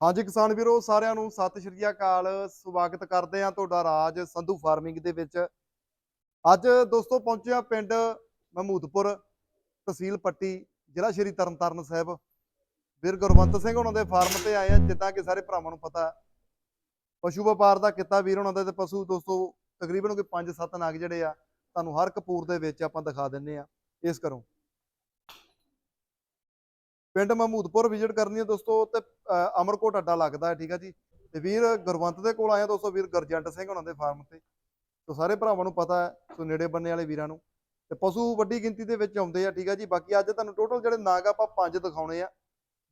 ਹਾਂਜੀ ਕਿਸਾਨ ਵੀਰੋ, ਸਾਰਿਆਂ ਨੂੰ ਸਤਿ ਸ਼੍ਰੀ ਅਕਾਲ। ਸਵਾਗਤ ਕਰਦੇ ਆ ਤੁਹਾਡਾ ਰਾਜ ਸੰਧੂ ਫਾਰਮਿੰਗ ਦੇ ਵਿੱਚ। ਅੱਜ ਦੋਸਤੋ ਪਹੁੰਚਿਆ ਪਿੰਡ ਮਹਮੂਦਪੁਰ, ਤਹਿਸੀਲ ਪੱਟੀ, ਜ਼ਿਲ੍ਹਾ ਸ਼੍ਰੀ ਤਰਨਤਾਰਨ ਸਾਹਿਬ। ਵੀਰ ਗੁਰਵੰਤ ਸਿੰਘ ਉਹਨਾਂ ਦੇ ਫਾਰਮ ਤੇ ਆਏ ਆ ਜਿੱਦਾਂ ਕਿ ਸਾਰੇ ਭਰਾਵਾਂ ਨੂੰ ਪਤਾ। ਪਸ਼ੂ ਵਪਾਰ ਦਾ ਕਿੱਤਾ ਵੀਰ ਉਹਨਾਂ ਦੇ ਤੇ ਪਸ਼ੂ ਦੋਸਤੋ ਤਕਰੀਬਨ ਕੋਈ 5-7 ਨਗ ਜਿਹੜੇ ਆ, ਤੁਹਾਨੂੰ ਹਰ ਕਪੂਰ ਦੇ ਵਿੱਚ ਆਪਾਂ ਦਿਖਾ ਦਿੰਨੇ ਆ ਇਸ ਕਰੋ। ਪਿੰਡ ਮਹਮੂਦਪੁਰ ਵਿਜ਼ਿਟ ਕਰਨੀ ਹੈ ਦੋਸਤੋ, ਤੇ ਅਮਰਕੋਟ ਅੱਡਾ ਲੱਗਦਾ ਹੈ, ਠੀਕ ਹੈ ਜੀ। ਤੇ ਵੀਰ ਗੁਰਵੰਤ ਦੇ ਕੋਲ ਆਇਆ ਦੋਸਤੋ, ਵੀਰ ਗਰਜੰਟ ਸਿੰਘ ਉਹਨਾਂ ਦੇ ਫਾਰਮ ਤੇ। ਸੋ ਸਾਰੇ ਭਰਾਵਾਂ ਨੂੰ ਪਤਾ ਹੈ, ਸੋ ਨੇੜੇ ਬੰਨੇ ਵਾਲੇ ਵੀਰਾਂ ਨੂੰ। ਤੇ ਪਸ਼ੂ ਵੱਡੀ ਗਿਣਤੀ ਦੇ ਵਿੱਚ ਆਉਂਦੇ ਆ, ਠੀਕ ਆ ਜੀ। ਬਾਕੀ ਅੱਜ ਤੁਹਾਨੂੰ ਟੋਟਲ ਜਿਹੜੇ ਨਾਗ ਆਪਾਂ ਪੰਜ ਦਿਖਾਉਣੇ ਆ।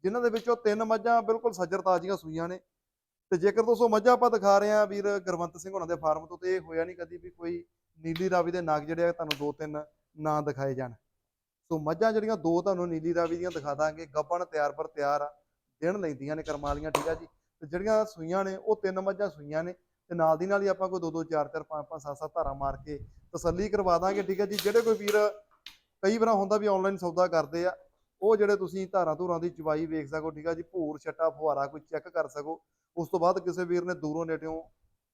ਜਿਨ੍ਹਾਂ ਦੇ ਵਿੱਚੋਂ ਤਿੰਨ ਮੱਝਾਂ ਬਿਲਕੁਲ ਸੱਜਰ ਤਾਜ਼ੀਆਂ ਸੂਈਆਂ ਨੇ। ਤੇ ਜੇਕਰ ਦੋਸਤੋ ਮੱਝਾਂ ਆਪਾਂ ਦਿਖਾ ਰਹੇ ਆ ਵੀਰ ਗੁਰਵੰਤ ਸਿੰਘ ਉਹਨਾਂ ਦੇ ਫਾਰਮ ਤੋਂ, ਤੇ ਇਹ ਹੋਇਆ ਨਹੀਂ ਕਦੀ ਵੀ ਕੋਈ ਨੀਲੀ ਰਾਵੀ ਦੇ ਨਾਗ ਜਿਹੜੇ ਆ, ਤੁਹਾਨੂੰ ਦੋ ਤਿੰਨ ਨਾਂ ਦਿਖਾਏ ਜਾਣ। ਸੋ ਮੱਝਾਂ ਜਿਹੜੀਆਂ ਦੋ ਤੁਹਾਨੂੰ ਨੀਲੀ ਰਾਵੀ ਦੀਆਂ ਦਿਖਾ ਦਾਂਗੇ। ਗੱਬਣ ਤਿਆਰ ਪਰ ਤਿਆਰ ਆ। ਦਿਨ ਲੈਂਦੀਆਂ ਨੇ ਕਰਮਾਂ ਵਾਲੀਆਂ, ਠੀਕ ਆ ਜੀ? ਤੇ ਜਿਹੜੀਆਂ ਸੂਈਆਂ ਨੇ, ਉਹ ਤਿੰਨ ਮੱਝਾਂ ਸੂਈਆਂ ਨੇ। ਤੇ ਨਾਲ ਦੀ ਨਾਲ ਹੀ ਆਪਾਂ ਕੋਈ ਦੋ ਦੋ, ਚਾਰ ਚਾਰ, ਪੰਜ ਪੰਜ, ਸੱਤ ਸੱਤ ਧਾਰਾਂ ਮਾਰ ਕੇ ਤਸੱਲੀ ਕਰਵਾ ਦਾਂਗੇ, ਠੀਕ ਹੈ ਜੀ? ਜਿਹੜੇ ਕੋਈ ਵੀਰ ਕਈ ਵਾਰ ਹੁੰਦਾ ਵੀ ਆਨਲਾਈਨ ਸੌਦਾ ਕਰਦੇ ਆ, ਉਹ ਜਿਹੜੇ ਤੁਸੀਂ ਧਾਰਾਂ ਧੂਰਾਂ ਦੀ ਚਵਾਈ ਵੇਖ ਸਕੋ, ਠੀਕ ਆ ਜੀ? ਭੂਰ, ਛੱਟਾ, ਫੁਹਾਰਾ ਕੋਈ ਚੈੱਕ ਕਰ ਸਕੋ। ਉਸ ਤੋਂ ਬਾਅਦ ਕਿਸੇ ਵੀਰ ਨੇ ਦੂਰੋਂ ਨੇੜਿਓਂ,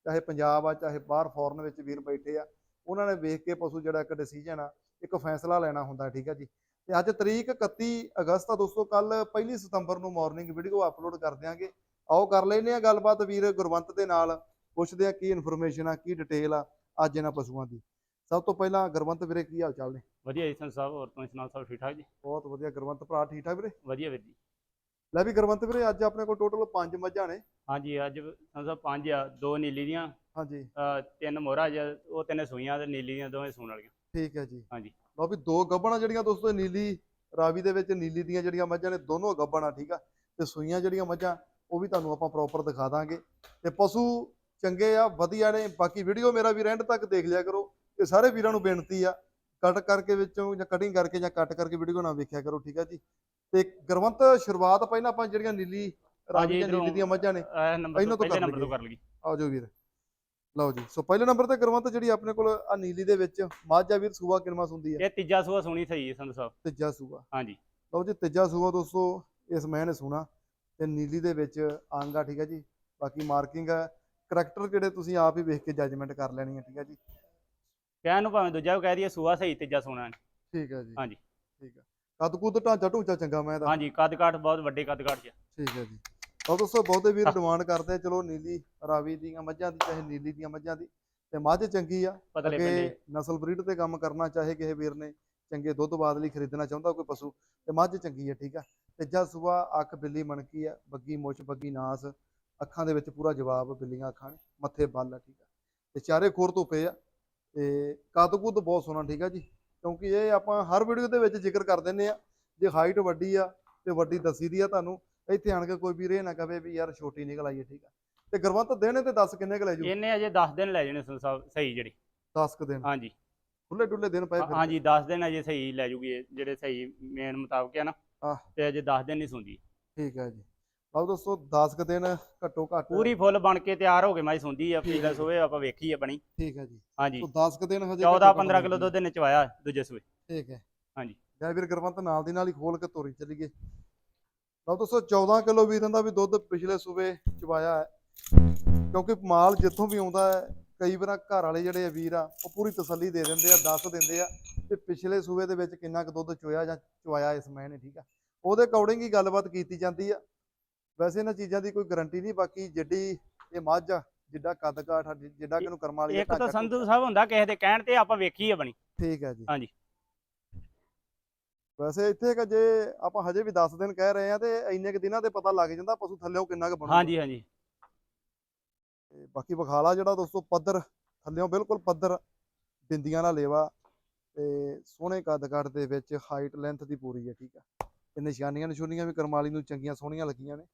ਚਾਹੇ ਪੰਜਾਬ ਆ, ਚਾਹੇ ਬਾਹਰ ਫੋਰਨ ਵਿੱਚ ਵੀਰ ਬੈਠੇ ਆ, ਉਹਨਾਂ ਨੇ ਵੇਖ ਕੇ ਪਸ਼ੂ ਜਿਹੜਾ ਇੱਕ ਡਿਸੀਜਨ ਆ ਇੱਕ ਫੈਸਲਾ ਲੈਣਾ ਹੁੰਦਾ ਠੀਕ ਹੈ ਜੀ। ਤੇ ਅੱਜ ਤਰੀਕ 31 ਅਗਸਤ ਆ ਦੋਸਤੋ ਕੱਲ 1 ਸਤੰਬਰ ਨੂੰ ਮਾਰਨਿੰਗ ਵੀਡੀਓ ਅਪਲੋਡ ਕਰ ਦਿਆਂਗੇ। ਆਓ ਕਰ ਲੈਨੇ ਆ ਗੱਲਬਾਤ ਵੀਰ ਗੁਰਵੰਤ ਦੇ ਨਾਲ ਪੁੱਛਦੇ ਆ ਕੀ ਇਨਫੋਰਮੇਸ਼ਨ ਆ ਕੀ ਡਿਟੇਲ ਆ ਅੱਜ ਇਹਨਾਂ ਪਸ਼ੂਆਂ ਦੀ। ਸਭ ਤੋਂ ਪਹਿਲਾਂ ਗੁਰਵੰਤ ਵੀਰੇ ਕੀ ਹਾਲ ਚਾਲ ਨੇ? ਵਧੀਆ ਜੀ ਸੰਤ ਸਾਹਿਬ ਹੋਰ ਤੁਸੀਂ ਸੁਣਾਓ ਸਭ ਠੀਕ ਠਾਕ ਜੀ? ਬਹੁਤ ਵਧੀਆ ਗੁਰਵੰਤ ਭਰਾ ਠੀਕ ਠਾਕ ਵੀਰੇ? ਵਧੀਆ ਵੀਰ ਜੀ। ਲੈ ਵੀ ਗੁਰਵੰਤ ਵੀਰੇ ਅੱਜ ਆਪਣੇ ਕੋਲ ਟੋਟਲ 5 ਮੱਝਾਂ ਨੇ। ਹਾਂਜੀ ਅੱਜ ਸੰਤ ਸਾਹਿਬ ਪੰਜ ਆ ਦੋ ਨੀਲੀ ਦੀਆਂ ਹਾਂਜੀ। ਤਿੰਨ ਮੋਹਰਾ ਜ ਉਹ ਤਿੰਨ ਸੂਈਆਂ ਤੇ ਨੀਲੀ ਦੀਆਂ ਦੋਵੇਂ ਸੂਣ ਵਾਲੀਆਂ। ਠੀਕ ਹੈ ਜੀ। ਹਾਂਜੀ। ਲਓ ਵੀ ਦੋ ਗੱਬਣਾ ਜਿਹੜੀਆਂ ਦੋਸਤੋ ਨੀਲੀ ਰਾਵੀ ਦੇ ਵਿੱਚ ਨੀਲੀ ਦੀਆਂ ਜਿਹੜੀਆਂ ਮੱਝਾਂ ਨੇ ਦੋਨੋਂ ਗੱਬਣਾ ਠੀਕ ਆ? ਤੇ ਸੂਈਆਂ ਜਿਹੜੀਆਂ ਮੱਝਾਂ ਉਹ ਵੀ ਤੁਹਾਨੂੰ ਆਪਾਂ ਪ੍ਰੋਪਰ ਦਿਖਾ ਦਾਂਗੇ। ਤੇ ਪਸ਼ੂ ਚੰਗੇ ਆ ਵਧੀਆ ਨੇ। ਬਾਕੀ ਵੀਡੀਓ ਮੇਰਾ ਵੀ ਐਂਡ ਤੱਕ ਦੇਖ ਲਿਆ ਕਰੋ। ਤੇ ਸਾਰੇ ਵੀਰਾਂ ਨੂੰ ਬੇਨਤੀ ਆ ਕੱਟ ਕਰਕੇ ਵਿੱਚੋਂ ਜਾਂ ਕਟਿੰਗ ਕਰਕੇ ਜਾਂ ਕੱਟ ਕਰਕੇ ਵੀਡੀਓ ਨਾ ਵੇਖਿਆ ਕਰੋ ਠੀਕ ਆ ਜੀ? ਤੇ ਗੁਰਵੰਤ ਸ਼ੁਰੂਆਤ ਪਹਿਲਾਂ ਆਪਾਂ ਜਿਹੜੀਆਂ ਨੀਲੀ ਰਾਵੀ ਨੀਲੀ ਦੀਆਂ ਮੱਝਾਂ ਨੇ ਇਹਨਾਂ ਤੋਂ ਕਰ ਲਈਏ। ਕਰ ਲਈਏ। ਆਓ ਜੋ ਵੀਰ। ਲਓ ਜੀ ਸੋ ਪਹਿਲੇ ਨੰਬਰ ਤੇ ਗੁਰਵੰਤ ਜਿਹੜੀ ਆਪਣੇ ਕੋਲ ਆ ਨੀਲੀ ਦੇ ਵਿੱਚ ਮਾਝਾ ਵੀਰ ਸੂਆ ਕਿਨਮਾ ਹੁੰਦੀ ਹੈ ਇਹ ਤੀਜਾ ਸੂਆ ਸੁਣੀ ਸਹੀ ਹੈ ਸਾਹਿਬ। ਤੀਜਾ ਸੂਆ। ਹਾਂਜੀ। ਲਓ ਜੀ ਤੀਜਾ ਸੂਆ ਦੋਸਤੋ ਇਸ ਮੈਂ ਨੇ ਸੁਣਾ ਤੇ ਨੀਲੀ ਦੇ ਵਿੱਚ ਅੰਗ ਆ ਠੀਕ ਹੈ ਜੀ। ਬਾਕੀ ਮਾਰਕਿੰਗ ਹੈ ਕਰੈਕਟਰ ਜਿਹੜੇ ਤੁਸੀਂ ਆਪ ਹੀ ਵੇਖ ਕੇ ਜੱਜਮੈਂਟ ਕਰ ਲੈਣੀ ਹੈ ਠੀਕ ਹੈ ਜੀ। ਕਹਿਣ ਨੂੰ ਭਾਵੇਂ ਦੂਜਾ ਕਹਿ ਦਈਏ ਸੂਆ ਸਹੀ ਤੀਜਾ ਸੋਨਾ ਠੀਕ ਹੈ ਜੀ। ਹਾਂਜੀ। ਠੀਕ ਹੈ ਕੱਦ ਕੁੱਦ ਢਾਂਚਾ ਢੂੰਚਾ ਚੰਗਾ ਮੈਂ ਦਾ ਹਾਂਜੀ ਕੱਦ ਕਾਠ ਬਹੁਤ ਵੱਡੇ ਕੱਦ ਕਾਠ ਚ ਠੀਕ ਹੈ ਜੀ। ਲਓ ਦੋਸਤੋ ਬਹੁਤੇ ਵੀਰ ਡਿਮਾਂਡ ਕਰਦੇ ਆ, ਚਲੋ ਨੀਲੀ ਰਾਵੀ ਦੀਆਂ ਮੱਝਾਂ ਦੀ ਚਾਹੇ ਨੀਲੀ ਦੀਆਂ ਮੱਝਾਂ ਦੀ ਤੇ ਮੱਝ ਚੰਗੀ ਆ। ਅੱਗੇ ਨਸਲ ਬਰੀਡ ਤੇ ਕੰਮ ਕਰਨਾ ਚਾਹੇ ਕਿਸੇ ਵੀਰ ਨੇ ਚੰਗੇ ਦੁੱਧ ਬਾਦ ਲਈ ਖਰੀਦਣਾ ਚਾਹੁੰਦਾ ਕੋਈ ਪਸ਼ੂ ਤੇ ਮੱਝ ਚੰਗੀ ਹੈ ਠੀਕ ਆ। ਤੀਜਾ ਸੂਆ ਅੱਖ ਬਿੱਲੀ ਮਣਕੀ ਆ ਬੱਗੀ ਮੁੱਛ ਬੱਗੀ ਨਾਸ ਅੱਖਾਂ ਦੇ ਵਿੱਚ ਪੂਰਾ ਜਵਾਬ ਬਿੱਲੀਆਂ ਅੱਖਾਂ ਨੇ ਮੱਥੇ ਬੱਲ ਆ ਠੀਕ ਆ। ਤੇ ਚਾਰੇ ਖੋਰ ਤੋਂ ਪਏ ਆ ਤੇ ਕੱਦ ਕੁੱਦ ਬਹੁਤ ਸੋਹਣਾ ਠੀਕ ਆ ਜੀ। ਕਿਉਂਕਿ ਇਹ ਆਪਾਂ ਹਰ ਵੀਡੀਓ ਦੇ ਵਿੱਚ ਜ਼ਿਕਰ ਕਰ ਦਿੰਨੇ ਆ ਜੇ ਹਾਈਟ ਵੱਡੀ ਆ ਤੇ ਵੱਡੀ ਦੱਸੀ ਦੀ ਆ ਤੁਹਾਨੂੰ ਇੱਥੇ ਆਣ ਕੇ ਕੋਈ ਵੀਰ ਇਹ ਨਾ ਕਵੇ ਵੀ ਯਾਰ ਛੋਟੀ ਨਿਕਲ ਆਈ ਹੈ ਠੀਕ ਆ। ਤੇ ਗੁਰਵੰਤ ਦੇਣੇ ਤੇ 10 ਕਿੰਨੇ ਕੁ ਲੈ ਜੂ? ਇਹਨੇ ਅਜੇ 10 ਦਿਨ ਲੈ ਜਾਣੇ ਸਾਹਿਬ ਸਹੀ ਜਿਹੜੀ। 10 ਕੁ ਦਿਨ? ਹਾਂਜੀ। ਖੁੱਲੇ ਡੁੱਲੇ ਦਿਨ ਪਏ ਫਿਰ। ਹਾਂਜੀ 10 ਦਿਨ ਅਜੇ ਸਹੀ ਲੈ ਜੂਗੀ ਇਹ, ਜਿਹੜੇ ਸਹੀ ਮੇਨ ਮੁਤਾਬਕ ਆ ਨਾ। ਆਹ। ਤੇ ਅਜੇ 10 ਦਿਨ ਨਹੀਂ ਸੁਣਦੀ ਠੀਕ ਹੈ ਜੀ। ਲਓ ਦੋਸਤੋ 10 ਕੁ ਦਿਨ ਘੱਟੋ ਘੱਟ ਪੂਰੀ ਫੁੱਲ ਬਣ ਕੇ ਤਿਆਰ ਹੋ ਕੇ ਮੈਂ ਸੁਣਦੀ ਆ ਠੀਕ ਹੈ। ਸੂਏ ਆਪਾਂ ਵੇਖੀ ਆ ਬਣੀ ਠੀਕ ਹੈ ਜੀ। ਹਾਂਜੀ। ਸੋ 10 ਕੁ ਦਿਨ ਹਜੇ 14 ਘੱਟੋ ਘੱਟ 15 ਕਿਲੋ ਦੁੱਧ ਨਿਚਵਾਇਆ ਦੂਜੇ ਸੂਏ। ਠੀਕ ਹੈ। ਹਾਂਜੀ। ਜੈ ਵੀਰ ਗੁਰਵੰਤ ਨਾਲ ਦੀ ਨਾਲ ਹੀ ਖੋਲ ਕੇ ਤੋਰੀ ਚੱਲੀਏ ਲਓ ਦੋਸਤੋ 14 ਕਿਲੋ ਵੀਰਾਂ ਦਾ ਵੀ ਦੁੱਧ ਪਿਛਲੇ ਸੂਬੇ ਚਵਾਇਆ ਹੈ। ਕਿਉਂਕਿ ਮਾਲ ਜਿੱਥੋਂ ਵੀ ਆਉਂਦਾ ਹੈ ਕਈ ਵਾਰ ਘਰ ਵਾਲੇ ਜਿਹੜੇ ਆ ਵੀਰ ਆ ਉਹ ਪੂਰੀ ਤਸੱਲੀ ਦੇ ਦਿੰਦੇ ਆ ਦੱਸ ਦਿੰਦੇ ਆ ਤੇ ਪਿਛਲੇ ਸੂਬੇ ਦੇ ਵਿੱਚ ਕਿੰਨਾ ਕੁ ਦੁੱਧ ਚੋਇਆ ਜਾਂ ਚਵਾਇਆ ਇਸ ਮਹੀਨੇ ਠੀਕ ਆ? ਉਹਦੇ ਅਕੋਰਡਿੰਗ ਹੀ ਗੱਲਬਾਤ ਕੀਤੀ ਜਾਂਦੀ ਆ। ਵੈਸੇ ਇਹਨਾਂ ਚੀਜ਼ਾਂ ਦੀ ਕੋਈ ਗਾਰੰਟੀ ਨਹੀਂ ਬਾਕੀ ਜਿੱਡੀ ਇਹ ਮੱਝ ਆ ਜਿੱਡਾ ਕੱਦ ਕਾਠ ਜਿੱਡਾ ਕਿ ਇਹਨੂੰ ਕਰਮ ਵਾਲੀ ਇੱਕ ਤਾਂ ਸੰਧੂ ਸਾਹਿਬ ਹੁੰਦਾ ਕਿਸੇ ਦੇ ਕਹਿਣ ਤੇ ਆਪਾਂ ਵੇਖੀ ਆ ਬਣੀ। ਠੀਕ ਹੈ ਜੀ। ਹਾਂਜੀ। ਵੈਸੇ ਇੱਥੇ ਕਿ ਜੇ ਆਪਾਂ ਹਜੇ ਵੀ 10 ਦਿਨ ਕਹਿ ਰਹੇ ਆ ਤੇ ਇੰਨੇ ਕੁ ਦਿਨਾਂ ਤੇ ਪਤਾ ਲੱਗ ਜਾਂਦਾ ਪਸ਼ੂ ਥੱਲੇੋਂ ਕਿੰਨਾ ਕੁ ਬਣੂਗਾ। ਹਾਂਜੀ ਹਾਂਜੀ। ਤੇ ਬਾਕੀ ਬਖਾਲਾ ਜਿਹੜਾ ਦੋਸਤੋ ਪੱਧਰ ਥੱਲੇੋਂ ਬਿਲਕੁਲ ਪੱਧਰ ਬਿੰਦੀਆਂ ਨਾਲ ਲੇਵਾ ਤੇ ਸੋਹਣੇ ਕੱਦ ਕੱਦ ਦੇ ਵਿੱਚ ਹਾਈਟ ਲੈਂਥ ਦੀ ਪੂਰੀ ਹੈ ਠੀਕ ਆ। ਤੇ ਨਿਸ਼ਾਨੀਆਂ ਨਿਸ਼ੂਨੀਆਂ ਵੀ ਕਰਮਾਲੀ ਨੂੰ ਚੰਗੀਆਂ ਸੋਹਣੀਆਂ ਲੱਗੀਆਂ ਨੇ।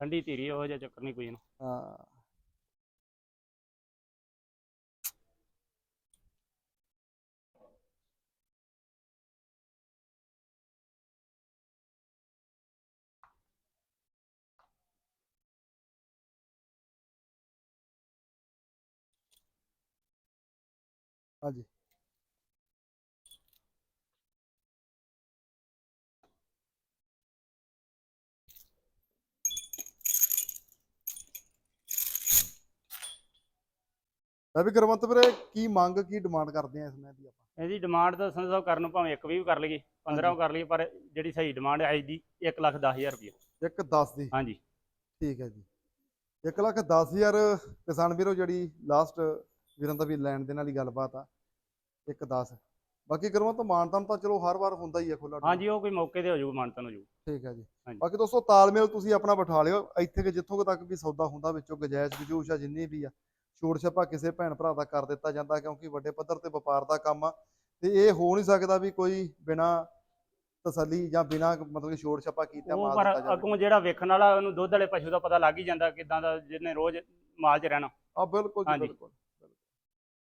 ਠੰਡੀ ਧੀਰੀ ਉਹ ਜਿਹਾ ਚੱਕਰ ਨਹੀਂ ਕੋਈ ਨਾ ਹਾਂ। ਹਾਂਜੀ। ਮੈਂ ਵੀ ਗੁਰਵੰਤ ਵੀਰੇ ਕੀ ਮੰਗ ਕੀ ਡਿਮਾਂਡ ਕਰਦੇ ਆ ਇਸ ਮੈਂ ਦੀ ਆਪਾਂ? ਇਹਦੀ ਡਿਮਾਂਡ ਤਾਂ ਸੰਸਦ ਕਰਨ ਨੂੰ ਭਾਵੇਂ ਇੱਕ ਵੀ ਕਰ ਲਈਏ 15 ਕਰ ਲਈਏ ਪਰ ਜਿਹੜੀ ਸਹੀ ਡਿਮਾਂਡ ਹੈ ਦੀ 1 ਲੱਖ 10000 ਰੁਪਏ ਇੱਕ 10 ਦੀ? ਹਾਂਜੀ। ਠੀਕ ਹੈ ਜੀ। 1 ਲੱਖ 10000 ਕਿਸਾਨ ਵੀਰੋ ਜਿਹੜੀ ਲਾਸਟ ਵੀਰਾਂ ਦਾ ਵੀ ਲੈਣ ਦੇ ਨਾਲ ਹੀ ਗੱਲਬਾਤ ਆ। ਇੱਕ 10 ਬਾਕੀ ਗੁਰਵੰਤ ਮਾਨਤਾਨ ਤਾਂ ਚਲੋ ਹਰ ਵਾਰ ਹੁੰਦਾ ਹੀ ਆ ਖੁੱਲਾ ਹਾਂਜੀ ਉਹ ਕੋਈ ਮੌਕੇ ਤੇ ਹੋ ਜਾਊ ਮਾਨਤਨ ਹੋ ਜਾਊ। ਠੀਕ ਹੈ ਜੀ। ਬਾਕੀ ਦੋਸਤੋ ਤਾਲਮੇਲ ਤੁਸੀਂ ਆਪਣਾ ਬਿਠਾ ਲਿਓ। ਇੱਥੇ ਕਿ ਜਿੱਥੋਂ ਤੱਕ ਵੀ ਸੌਦਾ ਹੁੰਦਾ ਵਿੱਚੋਂ ਗਜਾਇਜ਼ ਗਜੂਸ਼ ਆ ਜਿੰਨੀ ਵੀ ਆ ਛੋੜ ਛੱਪਾ ਕਿਸੇ ਭੈਣ ਭਰਾ ਦਾ ਕਰ ਦਿੱਤਾ ਜਾਂਦਾ ਕਿਉਂਕਿ ਵੱਡੇ ਪੱਧਰ ਤੇ ਵਪਾਰ ਦਾ ਕੰਮ ਆ। ਤੇ ਇਹ ਹੋ ਨਹੀਂ ਸਕਦਾ ਵੀ ਕੋਈ ਬਿਨਾ ਤਸੱਲੀ ਜਾਂ ਬਿਨਾ ਮਤਲਬ ਕਿ ਛੋੜ ਛੱਪਾ ਕੀਤੇ ਮਾਲ ਦਿੱਤਾ ਜਾਵੇ। ਅੱਗੋਂ ਜਿਹੜਾ ਵੇਖਣ ਵਾਲਾ ਉਹਨੂੰ ਦੁੱਧ ਵਾਲੇ ਪਸ਼ੂ ਦਾ ਪਤਾ ਲੱਗ ਹੀ ਜਾਂਦਾ ਕਿਦਾਂ ਦਾ ਜਿਹਨੇ ਰੋਜ਼ ਮਾਲ 'ਚ ਰਹਿਣਾ। ਆ ਬਿਲਕੁਲ। ਬਿਲਕੁਲ।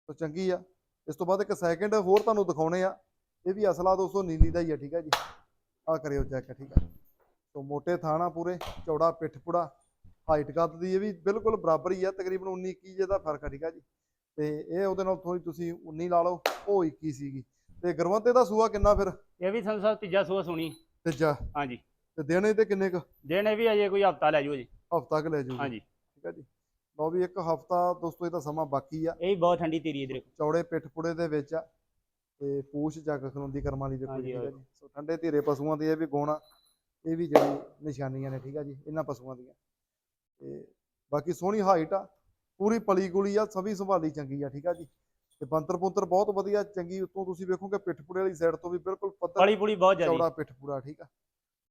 ਤਾਂ ਚੰਗੀ ਆ। ਇਸ ਤੋਂ ਬਾਅਦ ਇੱਕ ਸੈਕਿੰਡ ਹੋਰ ਤੁਹਾਨੂੰ ਦਿਖਾਉਣੇ ਆ। ਇਹ ਵੀ ਅਸਲਾ ਦੋਸਤੋ ਨੀਲੀ ਦਾ ਹੀ ਆ ਠੀਕ ਆ ਜੀ। ਆ ਕਰਿਓ ਚੈੱਕ ਠੀਕ ਆ। ਤੋਂ ਮੋਟੇ ਥਾਣਾ ਪੂਰੇ ਚੌੜਾ ਪਿੱਠ ਪੁੜਾ ਹਾਈਟ ਕੱਦ ਦੀ ਇਹ ਵੀ ਬਿਲਕੁਲ ਬਰਾਬਰ ਹੀ ਆ। ਤਕਰੀਬਨ 19 21 ਜੇ ਦਾ ਫ਼ਰਕ ਆ ਠੀਕ ਆ ਜੀ। ਤੇ ਇਹ ਉਹਦੇ ਨਾਲ ਥੋੜੀ ਤੁਸੀਂ 19 ਲਾ ਲਓ ਉਹ 21 ਸੀਗੀ। ਤੇ ਗਰਵੰਤੇ ਦਾ ਸੂਆ ਕਿੰਨਾ ਫਿਰ? ਇਹ ਵੀ ਸਾਹਿਬ ਤੀਜਾ ਸੂਆ ਸੁਣੀ। ਤੀਜਾ। ਹਾਂਜੀ। ਤੇ ਦੇਣੇ ਤੇ ਕਿੰਨੇ ਕ? ਦੇਣੇ ਵੀ ਅਜੇ ਕੋਈ ਹਫਤਾ ਲੈ ਜਾਊ ਜੀ। ਹਫਤਾ ਕ ਲੈ ਜੂਗੀ ਹਾਂਜੀ। ਠੀਕ ਆ ਜੀ। ਲਓ ਵੀ ਇੱਕ ਹਫਤਾ ਦੋਸਤੋ ਇਹਦਾ ਸਮਾਂ ਬਾਕੀ ਆ। ਇਹ ਵੀ ਬਹੁਤ ਠੰਡੀ ਤੀਰੀ ਇਧਰ। ਚੌੜੇ ਪਿੱਠ ਪੁੜੇ ਦੇ ਵਿੱਚ ਆ ਤੇ ਪੂਛ ਜੱਗ ਖਲੋਂਦੀ ਕਰਮਾਂ ਵਾਲੀ ਦੇਖੋ ਠੀਕ ਹਾਂਜੀ। ਜੀ। ਸੋ ਠੰਡੇ ਧੀਰੇ ਪਸ਼ੂਆਂ ਦੇ ਇਹ ਵੀ ਗੁਣ ਆ ਇਹ ਵੀ ਜਿਹੜੀ ਨਿਸ਼ਾਨੀਆਂ ਨੇ ਠੀਕ ਆ ਜੀ ਇਹਨਾਂ ਪਸ਼ੂਆਂ ਦੀਆਂ। ਤੇ ਬਾਕੀ ਸੋਹਣੀ ਹਾਈਟ ਆ ਪੂਰੀ ਪਲੀ ਗੁਲੀ ਆ ਸਭੀ ਸੰਭਾਲੀ ਚੰਗੀ ਆ ਠੀਕ ਆ ਜੀ। ਤੇ ਬੰਤਰ ਪੁੰਤਰ ਬਹੁਤ ਵਧੀਆ ਚੰਗੀ ਉੱਤੋਂ ਤੁਸੀਂ ਵੇਖੋਗੇ ਪਿੱਠ ਪੁੜੇ ਵਾਲੀ ਸਾਈਡ ਤੋਂ ਵੀ ਬਿਲਕੁਲ ਪੱਧਰ ਪਲੀ ਪੁਲੀ ਬਹੁਤ ਜ਼ਿਆਦਾ। ਚੌੜਾ ਪਿੱਠ ਪੂਰਾ ਠੀਕ ਆ।